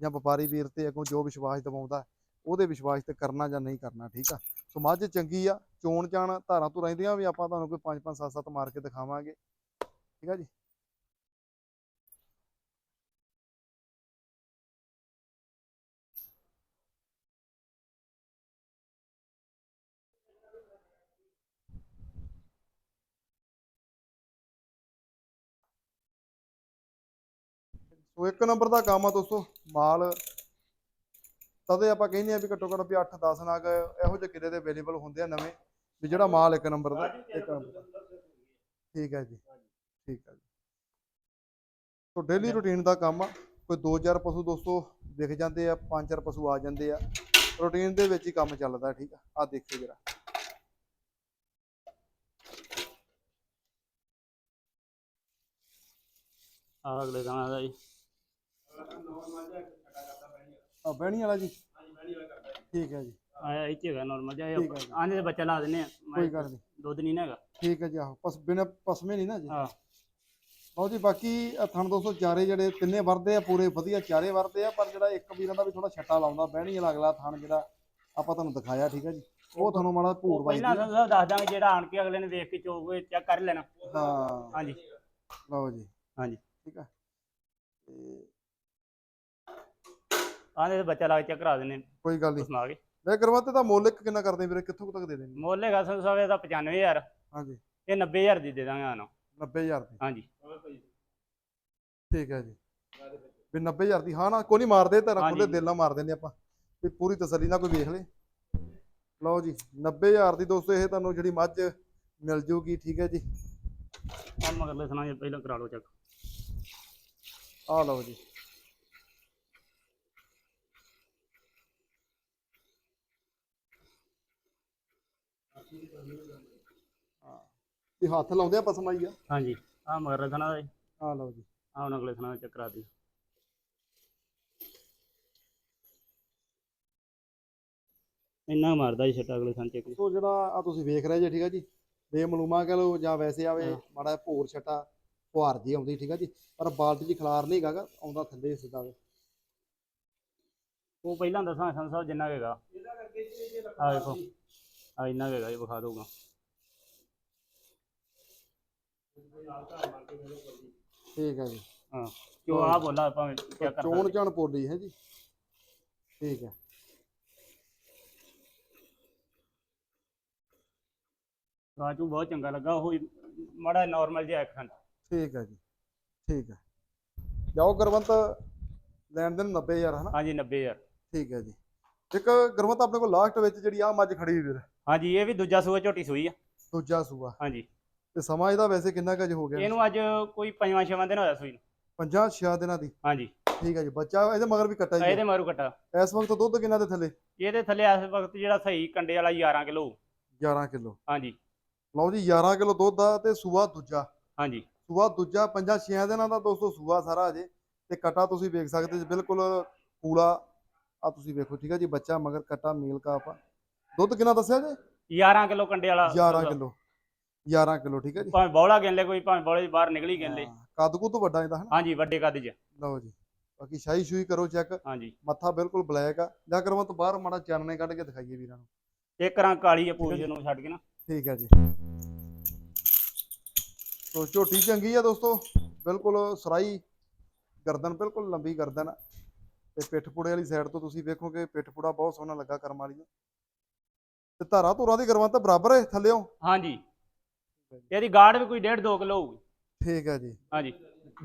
ਜਾਂ ਵਪਾਰੀ ਵੀਰ ਤੇ ਅੱਗੋਂ ਜੋ ਵਿਸ਼ਵਾਸ ਦਿਵਾਉਂਦਾ, ਉਹਦੇ ਵਿਸ਼ਵਾਸ ਤੇ ਕਰਨਾ ਜਾਂ ਨਹੀਂ ਕਰਨਾ, ਠੀਕ ਆ? ਸੋ ਮੱਝ ਚੰਗੀ ਆ ਚੋਣ ਚਾਣ ਧਾਰਾਂ ਤੋਂ ਰਹਿੰਦੀਆਂ ਵੀ ਆਪਾਂ ਤੁਹਾਨੂੰ ਕੋਈ 5 5 7 7 ਮਾਰ ਕੇ ਦਿਖਾਵਾਂਗੇ, ਠੀਕ ਆ ਜੀ? ਸੋ ਇੱਕ ਨੰਬਰ ਦਾ ਕੰਮ ਆ ਦੋਸਤੋ ਮਾਲ। ਤਦੇ ਆਪਾਂ ਕਹਿੰਦੇ ਆ ਵੀ ਘੱਟੋ ਘੱਟ ਵੀ 8 10 ਨਾਗ ਇਹੋ ਜਿਹੇ ਕਿਲੇ ਦੇ ਅਵੇਲੇਬਲ ਹੁੰਦੇ ਆ ਨਵੇਂ ਵੀ ਜਿਹੜਾ ਮਾਲ ਇੱਕ ਨੰਬਰ ਦਾ ਇੱਕ ਨੰਬਰ ਦਾ। ਠੀਕ ਹੈ ਜੀ। ਠੀਕ ਹੈ ਜੀ। ਸੋ ਡੇਲੀ ਰੁਟੀਨ ਦਾ ਕੰਮ ਆ ਕੋਈ 2-4 ਪਸ਼ੂ ਦੋਸਤੋ ਦਿਖ ਜਾਂਦੇ ਆ 5-4 ਪਸ਼ੂ ਆ ਜਾਂਦੇ ਆ। ਰੁਟੀਨ ਦੇ ਵਿੱਚ ਹੀ ਕੰਮ ਚੱਲਦਾ ਠੀਕ ਆ। ਆ ਦੇਖਿਓ ਜਰਾ। ਆਹ ਅਗਲੇ ਦਾ ਦਾ ਜੀ। ਆ ਬਹਿਣੀ ਵਾਲਾ ਜੀ? ਠੀਕ ਹੈ ਜੀ। ਆਇਆ ਇੱਥੇ ਹੈਗਾ ਨਾਰਮਲ ਜਿਹਾ ਠੀਕ ਹੈ ਜੀ। ਆਂਦੇ ਦੇ ਬੱਚਾ ਲਾ ਦਿੰਨੇ ਆ। ਕੋਈ ਗੱਲ ਨਹੀਂ। ਦੁੱਧ ਨਹੀਂ ਨਾ ਹੈਗਾ। ਠੀਕ ਹੈ ਜੀ ਆਹੋ। ਪਸ ਬਿਨਾ ਪਸਮੇ ਨਹੀਂ ਨਾ ਜੀ। ਹਾਂ। ਲਓ ਜੀ ਬਾਕੀ ਆਹ ਥਣ ਦੋਸਤੋ ਚਾਰੇ ਜਿਹੜੇ ਤਿੰਨੇ ਵਰਦੇ ਆ ਪੂਰੇ ਵਧੀਆ ਚਾਰੇ ਵਰਦੇ ਆ ਪਰ ਜਿਹੜਾ ਇੱਕ ਵੀਰਾਂ ਦਾ ਵੀ ਥੋੜਾ ਛੱਟਾ ਲਾਉਂਦਾ ਬਹਿਣੀ ਵਾਲਾ ਅਗਲਾ ਥਣ ਜਿਹੜਾ ਆਪਾਂ ਤੁਹਾਨੂੰ ਦਿਖਾਇਆ ਠੀਕ ਹੈ ਜੀ। ਉਹ ਤੁਹਾਨੂੰ ਮਾੜਾ ਭੂਰ ਉਹ ਪਹਿਲਾਂ ਤੁਹਾਨੂੰ ਦੱਸ ਦਾਂਗੇ ਜਿਹੜਾ ਆਣ ਕੇ ਅਗਲੇ ਨੇ ਵੇਖ ਕੇ ਚੋਕ ਚੈੱਕ ਕਰ ਲੈਣਾ। ਹਾਂ। ਹਾਂਜੀ। ਲਓ ਜੀ। ਹਾਂਜੀ। ਠੀਕ ਆ ਤੇ ਆਂਦੇ ਦੇ ਬੱਚਾ ਲਾ ਕੇ ਚੈੱਕ ਕਰਾ ਆ, ਕੋਈ ਗੱਲ ਨਹੀਂ। ਸੁਣਾ ਕੇ ਲੈ ਕਰਵਾਤੇ ਤਾਂ ਮੁੱਲ ਇੱਕ ਕਿੰਨਾ ਕਰਦੇ ਵੀਰੇ? ਕਿੱਥੋਂ ਕੁ ਤੱਕ ਦੇ ਦੇਣਗੇ? ਮੁੱਲ ਹੈਗਾ ਸੰਤ ਸਾਹਿਬ ਦਾ 95000 ਹਾਂਜੀ। ਇਹ 90000 ਦੀ ਦੇ ਦਾਂਗੇ ਆਨੂੰ 90000 ਦੀ? ਹਾਂਜੀ। ਠੀਕ ਹੈ ਜੀ। ਵੀ 90000 ਦੀ ਹਾਂ ਨਾ ਕੋਈ ਨਹੀਂ ਮਾਰਦੇ ਤਾਂ। ਖੁੱਲੇ ਦਿਲ ਨਾਲ ਮਾਰ ਦਿੰਦੇ ਆਪਾਂ। ਵੀ ਪੂਰੀ ਤਸੱਲੀ ਨਾਲ ਕੋਈ ਵੇਖ ਲੇ। ਲਓ ਜੀ 90000 ਦੀ ਦੋਸਤੋ ਇਹ ਤੁਹਾਨੂੰ ਜਿਹੜੀ ਮੱਝ ਮਿਲ ਜੂਗੀ ਠੀਕ ਹੈ ਜੀ। ਆ ਮਗਰਲੇ ਸੁਣਾ ਜੀ ਪਹਿਲਾਂ ਕਰਾ ਲਓ ਚੈੱਕ। ਆਹ ਲਓ ਜੀ। ਇਹ ਹੱਥ ਲਾਉਂਦੇ ਆ ਪਸਮਾਈ ਆ? ਹਾਂਜੀ। ਆ ਮਗਰਲੇ ਸੁਣਾ ਦਾ। ਆਹ ਲਓ ਜੀ। ਆ ਹੁਣ ਅਗਲੇ ਸੁਣਾ ਦਾ ਚੈੱਕ ਕਰਾ ਦੀ ਇੰਨਾ ਮਾਰਦਾ ਜੀ ਛੱਟਾ ਅਗਲੇ ਸੁਣਾ ਚੈੱਕ ਸੋ ਜਿਹੜਾ ਆ ਤੁਸੀਂ ਵੇਖ ਰਹੇ ਜੇ ਠੀਕ ਹੈ ਜੀ? ਬੇਮਲੂਮਾ ਕਹ ਲਓ ਜਾਂ ਵੈਸੇ ਆਵੇ। ਮਾੜਾ ਜਿਹਾ ਭੋਰ ਛਟਾ ਫੁਹਾਰ ਜੀ ਆਉਂਦੀ ਠੀਕ ਹੈ ਜੀ? ਪਰ ਬਾਲਟੀ ਜੀ ਖਲਾਰ ਨਹੀਂ ਹੈਗਾ ਆਉਂਦਾ ਥੱਲੇ ਸਿੱਧਾ ਵੇ। ਉਹ ਪਹਿਲਾਂ ਦੱਸਾਂ ਸਾਹਿਬ ਜਿੰਨਾ ਹੈਗਾ। ਆ ਵੇਖੋ ਆ ਇੰਨਾ ਕੁ ਹੈਗਾ ਵਿਖਾ ਦਊਗਾ। ਠੀਕ ਹੈ ਜੀ। ਹਾਂ ਕਿਉਂ ਆ ਬੋਲਾ ਆਪਾਂ ਚੈੱਕ ਕਰ ਚੋਣ ਚਣ ਪੋਲੀ ਹੈ ਜੀ। ਠੀਕ ਹੈ ਰਾਜੂ ਬਹੁਤ ਚੰਗਾ ਲੱਗਾ ਉਹ ਮਾੜਾ ਨਾਰਮਲ ਜਿਹਾ ਐਕਸ਼ਨ ਠੀਕ ਹੈ ਜੀ ਠੀਕ ਹੈ ਜਾਓ ਗੁਰਵੰਤ ਲੈਣ ਦੇਣ 90000 ਹਨਾ? ਹਾਂਜੀ 90000 ਠੀਕ ਹੈ ਜੀ। ਇੱਕ ਗੁਰਵੰਤ ਆਪਣੇ ਕੋਲ ਲਾਸਟ ਵਿੱਚ ਜਿਹੜੀ ਆ ਮੱਝ ਖੜੀ ਵੀਰ। ਹਾਂਜੀ ਇਹ ਵੀ ਦੂਜਾ ਸੂਆ ਝੋਟੀ ਸੂਈ ਆ। ਦੂਜਾ ਸੂਆ। ਹਾਂਜੀ। ਤੇ ਸਮਾਂ ਇਹਦਾ ਵੈਸੇ ਕਿੰਨਾ ਕੁ ਅੱਜ ਹੋ ਗਿਆ? ਇਹਨੂੰ ਅੱਜ ਕੋਈ ਪੰਜਵਾਂ ਛੇਵਾਂ ਦਿਨ ਹੋਇਆ ਸੂਈ ਨੂੰ। 50 6 ਦਿਨਾਂ ਦੀ? ਹਾਂਜੀ। ਠੀਕ ਹੈ ਜੀ ਬੱਚਾ ਇਹਦੇ ਮਗਰ ਵੀ ਕੱਟਾ ਜੀ। ਇਹਦੇ ਮਾਰੂ ਕਟਾ। ਇਸ ਵਕਤ ਦੁੱਧ ਕਿੰਨਾ ਦੇ ਥੱਲੇ? ਇਹਦੇ ਥੱਲੇ ਇਸ ਵਕਤ ਜਿਹੜਾ ਸਹੀ ਕੰਡੇ ਵਾਲਾ 11 ਕਿਲੋ। 11 ਕਿਲੋ। ਹਾਂਜੀ। ਲਓ ਜੀ 11 ਕਿਲੋ ਦੁੱਧ ਆ ਤੇ ਸੂਆ ਦੂਜਾ। ਹਾਂਜੀ। ਸੂਆ ਦੂਜਾ ਪੰਜਾਂ ਛੇਆਂ ਦਿਨਾਂ ਦਾ ਦੋਸਤੋ ਸੂਆ ਸਾਰਾ ਅਜੇ। ਤੇ ਕਟਾ ਤੁਸੀਂ ਵੇਖ ਸਕਦੇ ਜੀ ਬਿਲਕੁਲ ਕੂਲਾ। ਆ ਤੁਸੀਂ ਵੇਖੋ ਠੀਕ ਹੈ ਜੀ ਬੱਚਾ ਮਗਰ ਕਟਾ ਮੀਲ ਕਾਪ ਆ। ਦੁੱਧ ਕਿੰਨਾ ਦੱਸਿਆ ਜੀ? 11 ਕਿਲੋ ਕੰਡੇ ਵਾਲਾ 11 ਦੁੱਧ। ਕਿਲੋ। 11 ਕਿਲੋ ਠੀਕ ਹੈ ਜੀ। ਭਾਵੇਂ ਬੌਲਾ ਗਿਣ ਲੈ ਕੋਈ ਭਾਵੇਂ ਬੌਲੇ ਬਾਹਰ ਨਿਕਲੀ ਗਿਣ ਲੈ। ਕੱਦ ਕੁ ਤੋਂ ਵੱਡਾ ਇਹਦਾ ਹਨਾ? ਹਾਂਜੀ ਵੱਡੇ ਕੱਦ 'ਚ। ਲਓ ਜੀ ਬਾਕੀ ਸ਼ਾਹੀ ਸ਼ੂਈ ਕਰੋ ਚੈੱਕ। ਹਾਂਜੀ। ਮੱਥਾ ਬਿਲਕੁਲ ਬਲੈਕ ਆ। ਜਾਂ ਕਰਵਾਂ ਤੋਂ ਬਾਹਰ ਮਾੜਾ ਚਾਨਣੇ ਕੱਢ ਕੇ ਦਿਖਾਈਏ ਵੀਰਾਂ ਨੂੰ। ਇੱਕ ਰਾਂ ਕਾਲੀ ਆ ਪੂਰੀ ਨੂੰ ਛੱਡ ਕੇ ਨਾ। ਠੀਕ ਹੈ ਜੀ। ਤੋ ਝੋਟੀ ਚੰਗੀ ਆ ਦੋਸਤੋ। ਬਿਲਕੁਲ ਸਰਾਈ ਗਰਦਨ ਬਿਲਕੁਲ ਲੰਬੀ ਗਰਦਨ। ਤੇ ਪਿੱਠਪੁੜੇ ਵਾਲੀ ਸਾਈਡ ਤੋਂ ਤੁਸੀਂ ਵੇਖੋਗੇ ਪਿੱਠਪੁੜਾ ਬਹੁਤ ਸੋਹਣਾ ਲੱਗਾ ਕਰਮ ਵਾਲੀ ਨੂੰ ਤੇ ਧਾਰਾ ਧੁਰਾ ਦੀ ਗਰਵੰਤ ਬਰਾਬਰ ਹੈ ਥੱਲਿਓ? ਹਾਂਜੀ। ਇਹਦੀ ਗਾੜ ਵੀ ਕੋਈ 1.5 2 ਕਿਲੋ ਹੋਊਗੀ। ਠੀਕ ਹੈ ਜੀ। ਹਾਂਜੀ।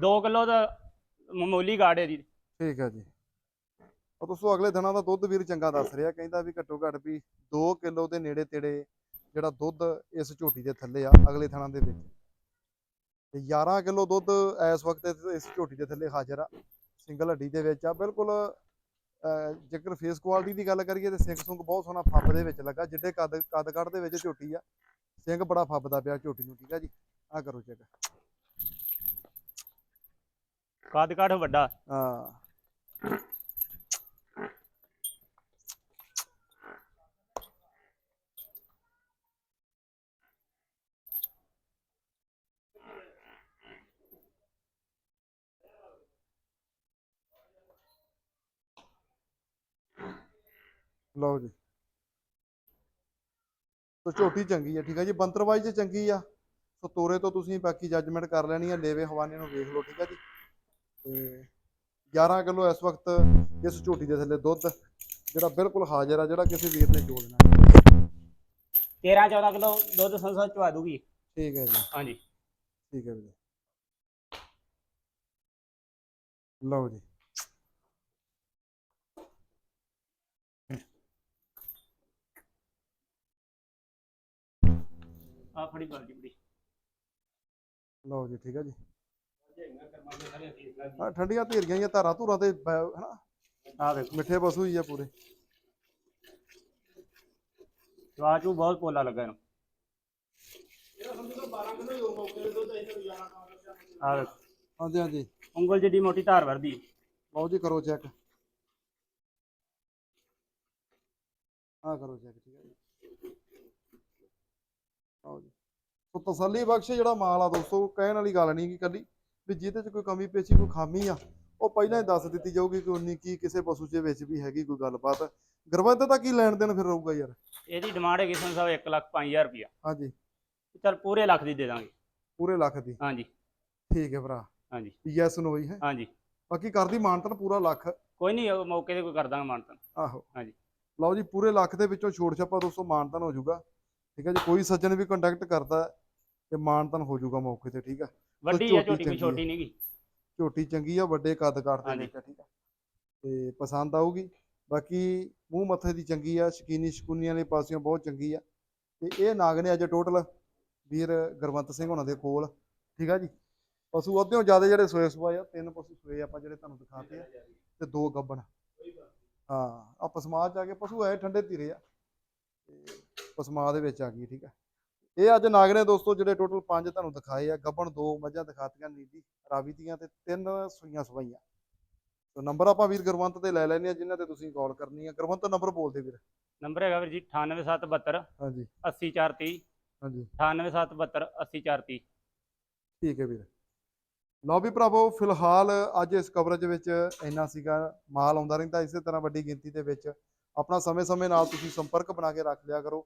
2 ਕਿਲੋ ਦਾ ਮਾਮੂਲੀ ਗਾੜ ਹੈ ਜੀ। ਠੀਕ ਹੈ ਜੀ। ਉਹ ਦੋਸਤੋ ਅਗਲੇ ਦਿਨਾਂ ਦਾ ਦੁੱਧ ਵੀਰ ਚੰਗਾ ਦੱਸ ਰਿਹਾ ਕਹਿੰਦਾ ਵੀ ਘੱਟੋ ਘੱਟ ਵੀ 2 ਕਿਲੋ ਦੇ ਨੇੜੇ ਤੇੜੇ ਜਿਹੜਾ ਦੁੱਧ ਇਸ ਝੋਟੀ ਦੇ ਥੱਲੇ ਆ ਅਗਲੇ ਥਣਾਂ ਦੇ ਵਿੱਚ। ਤੇ 11 ਕਿਲੋ ਦੁੱਧ ਇਸ ਵਕਤ ਇਸ- ਝੋਟੀ ਦੇ ਥੱਲੇ ਹਾਜ਼ਰ ਆ ਸਿੰਗਲ ਹੱਡੀ ਦੇ ਵਿੱਚ ਆ। ਬਿਲਕੁਲ ਜੇਕਰ ਫੇਸ ਕੁਆਲਿਟੀ ਦੀ ਗੱਲ ਕਰੀਏ ਤੇ ਸਿੰਘ ਸੁੰਗ ਬਹੁਤ ਸੋਹਣਾ ਫੱਬ ਦੇ ਵਿੱਚ ਲੱਗਾ ਜਿੱਡੇ ਕੱਦ ਕੱਦ ਕੱਢ ਦੇ ਵਿੱਚ ਝੋਟੀ ਆ। ਸਿੰਘ ਬੜਾ ਫੱਬਦਾ ਪਿਆ ਝੋਟੀ ਨੂੰ ਠੀਕ ਆ ਜੀ? ਆ ਕਰੋ ਚੈੱਕ ਕੱਦ ਕਾਠ ਵੱਡਾ। ਹਾਂ। ਲਓ ਜੀ। ਸੋ ਝੋਟੀ ਚੰਗੀ ਆ ਠੀਕ ਆ ਜੀ? ਬੰਤਰਵਾਈ ਚ ਚੰਗੀ ਆ ਸੋ ਤੋਰੇ ਤੋਂ ਤੁਸੀਂ ਬਾਕੀ ਜੱਜਮੈਂਟ ਕਰ ਲੈਣੀ ਆ ਲੇਵੇ ਹਵਾਨੇ ਨੂੰ ਵੇਖ ਲਓ ਠੀਕ ਆ ਜੀ? ਤੇ 11 ਕਿਲੋ ਇਸ ਵਕਤ ਇਸ ਝੋਟੀ ਦੇ ਥੱਲੇ ਦੁੱਧ ਜਿਹੜਾ ਬਿਲਕੁਲ ਹਾਜ਼ਰ ਆ ਜਿਹੜਾ ਕਿਸੇ ਵੀਰ ਨੇ ਜੋੜਨਾ। 13 14 ਕਿਲੋ ਦੁੱਧ ਸੰਸਾ ਚਵਾ ਦੂਗੀ। ਠੀਕ ਹੈ ਜੀ। ਹਾਂਜੀ। ਠੀਕ ਹੈ ਵੀਰੇ ਲਓ ਜੀ। ਆ ਫੜੀ ਬਲਜੀ ਬੜੀ। ਲਓ ਜੀ ਠੀਕ ਹੈ ਜੀ। ਆ ਠੰਡੀਆਂ ਧੀਰੀਆਂ ਹੀ ਧਾਰਾਂ ਧੂਰਾਂ ਤੇ ਬ- ਹਨਾ? ਆ ਵੇਖੋ ਮਿੱਠੇ ਪਸ਼ੂ ਹੀ ਆ ਪੂਰੇ। ਸਵਾਚੂ ਬਹੁਤ ਪੋਲਾ ਲੱਗਾ ਇਹਨੂੰ। ਆ ਵੇਖੋ ਹਾਂਜੀ ਹਾਂਜੀ। ਉਂਗਲ ਜਿੱਡੀ ਮੋਟੀ ਧਾਰ ਵਰਦੀ ਲਓ ਜੀ ਕਰੋ ਚੈੱਕ। ਆ ਕਰੋ ਚੈੱਕ ਠੀਕ ਹੈ ਜੀ। ਆਓ ਜੀ। ਸੋ ਤਸੱਲੀ ਬਖਸ਼ ਜਿਹੜਾ ਮਾਲ ਆ ਦੋਸਤੋ ਕਹਿਣ ਵਾਲੀ ਗੱਲ ਨਹੀਂ ਕਿ ਕੱਲੀ ਵੀ ਜਿਹਦੇ ਚ ਕੋਈ ਕਮੀ ਪੇਸ਼ੀ ਕੋਈ ਖਾਮੀ ਆ ਉਹ ਪਹਿਲਾਂ ਹੀ ਦੱਸ ਦਿੱਤੀ ਜਾਊਗੀ ਕਿ ਉਨੀ ਕੀ ਕਿਸੇ ਪਸ਼ੂ ਦੇ ਵਿੱਚ ਵੀ ਹੈਗੀ ਕੋਈ ਗੱਲਬਾਤ। ਗਰਵੰਤ ਦਾ ਕੀ ਲੈਣ ਦੇਣ ਫਿਰ ਰਹੂਗਾ ਯਾਰ? ਇਹਦੀ ਡਿਮਾਂਡ ਹੈਗੀ ਸੰਸਾ 1 ਲੱਖ 5000 ਰੁਪਇਆ। ਹਾਂਜੀ। ਚਲ ਪੂਰੇ ਲੱਖ ਦੀ ਦੇ ਦਾਂਗੇ। ਪੂਰੇ ਲੱਖ ਦੀ? ਹਾਂਜੀ। ਠੀਕ ਹੈ ਭਰਾ। ਹਾਂਜੀ। ਯੈਸ ਨੋ ਹੀ ਹੈ? ਹਾਂਜੀ। ਬਾਕੀ ਕਰਦੀ ਮਾਨਤਨ ਪੂਰਾ ਲੱਖ। ਕੋਈ ਨਹੀਂ ਉਹ ਮੌਕੇ ਤੇ ਕੋਈ ਕਰ ਦਾਂਗੇ ਮਾਨਤਨ। ਆਹੋ। ਹਾਂਜੀ। ਲਓ ਜੀ ਪੂਰੇ ਲੱਖ ਦੇ ਵਿੱਚੋਂ ਛੋੜ ਛੱਪਾ ਦੋਸਤੋ ਮਾਨਤਨ ਹੋ ਜਾਊਗਾ। ਠੀਕ ਹੈ ਜੀ ਕੋਈ ਸੱਜਣ ਵੀ ਕੰਟੈਕਟ ਕਰਦਾ। ਤੇ ਮਾਨਤਨ ਹੋ ਜਾਊਗਾ ਮੌਕੇ ਤੇ ਠੀਕ ਹੈ ਵੱਡੀ ਆ ਝੋਟੀ ਕੋਈ ਆ। ਛੋਟੀ ਨਹੀਂਗੀ ਝੋਟੀ ਚੰਗੀ ਆ ਵੱਡੇ ਕੱਦ ਕਾਠ ਦੇ। ਵਿੱਚ ਆ, ਠੀਕ ਆ? ਤੇ ਪਸੰਦ ਆਊਗੀ। ਬਾਕੀ ਮੂੰਹ ਮੱਥੇ ਦੀ ਚੰਗੀ ਆ ਸ਼ਕੀਨੀ ਸ਼ਕੂਨੀ ਵਾਲੇ ਪਾਸਿਓਂ ਬਹੁਤ ਚੰਗੀ ਆ। ਤੇ ਇਹ ਨਾਗ ਨੇ ਅੱਜ ਟੋਟਲ ਵੀਰ ਗੁਰਵੰਤ ਸਿੰਘ ਉਹਨਾਂ ਦੇ ਕੋਲ ਠੀਕ ਆ ਜੀ? ਪਸ਼ੂ ਅੱਧਿਓਂ ਜ਼ਿਆਦਾ ਜਿਹੜੇ ਸੋਏ ਸਵਾਏ ਆ ਤਿੰਨ ਪਸ਼ੂ ਸੋਏ ਆਪਾਂ ਜਿਹੜੇ ਤੁਹਾਨੂੰ ਦਿਖਾਤੇ ਆ ਤੇ ਦੋ ਗੱਬਣ। ਹਾਂ ਆ ਪਸਮਾ ਚ ਆ ਕੇ ਪਸ਼ੂ ਆਏ ਠੰਡੇ ਧੀਰੇ ਆ। ਤੇ ਪਸਮਾ ਦੇ ਵਿੱਚ ਆ ਗਈ ਠੀਕ ਆ? ਇਹ ਅੱਜ ਨਾਗ ਨੇ ਦੋਸਤੋ ਜਿਹੜੇ ਟੋਟਲ ਪੰਜ ਤੁਹਾਨੂੰ ਦਿਖਾਏ ਆ ਗੱਬਣ ਦੋ ਮੱਝਾਂ ਦਿਖਾਤੀਆਂ ਨੀਲੀ ਰਾਵੀ ਦੀਆਂ ਤੇ ਤਿੰਨ ਸੂਈਆਂ ਸਵਾਈਆਂ। ਸੋ ਨੰਬਰ ਆਪਾਂ ਵੀਰ ਗੁਰਵੰਤ ਤੇ ਲੈ ਲੈਣੇ ਆ ਜਿਨ੍ਹਾਂ ਤੇ ਤੁਸੀਂ ਕਾਲ ਕਰਨੀ ਆ। ਗੁਰਵੰਤ ਨੰਬਰ ਬੋਲ ਦੇ ਵੀਰ। ਨੰਬਰ ਹੈਗਾ ਵੀਰ ਜੀ 98772 ਹਾਂਜੀ। 80430 ਹਾਂਜੀ। 98772 80430 ਠੀਕ ਹੈ ਵੀਰ। ਲਓ ਵੀ ਭਰਾਵੋ ਫਿਲਹਾਲ ਅੱਜ ਇਸ ਕਵਰੇਜ ਵਿੱਚ ਇੰਨਾ ਸੀਗਾ ਮਾਲ ਆਉਂਦਾ ਰਹਿੰਦਾ ਇਸੇ ਤਰ੍ਹਾਂ ਵੱਡੀ ਗਿਣਤੀ ਦੇ ਵਿੱਚ। ਆਪਣਾ ਸਮੇਂ-ਸਮੇਂ ਨਾਲ ਤੁਸੀਂ ਸੰਪਰਕ ਬਣਾ ਕੇ ਰੱਖ ਲਿਆ ਕਰੋ।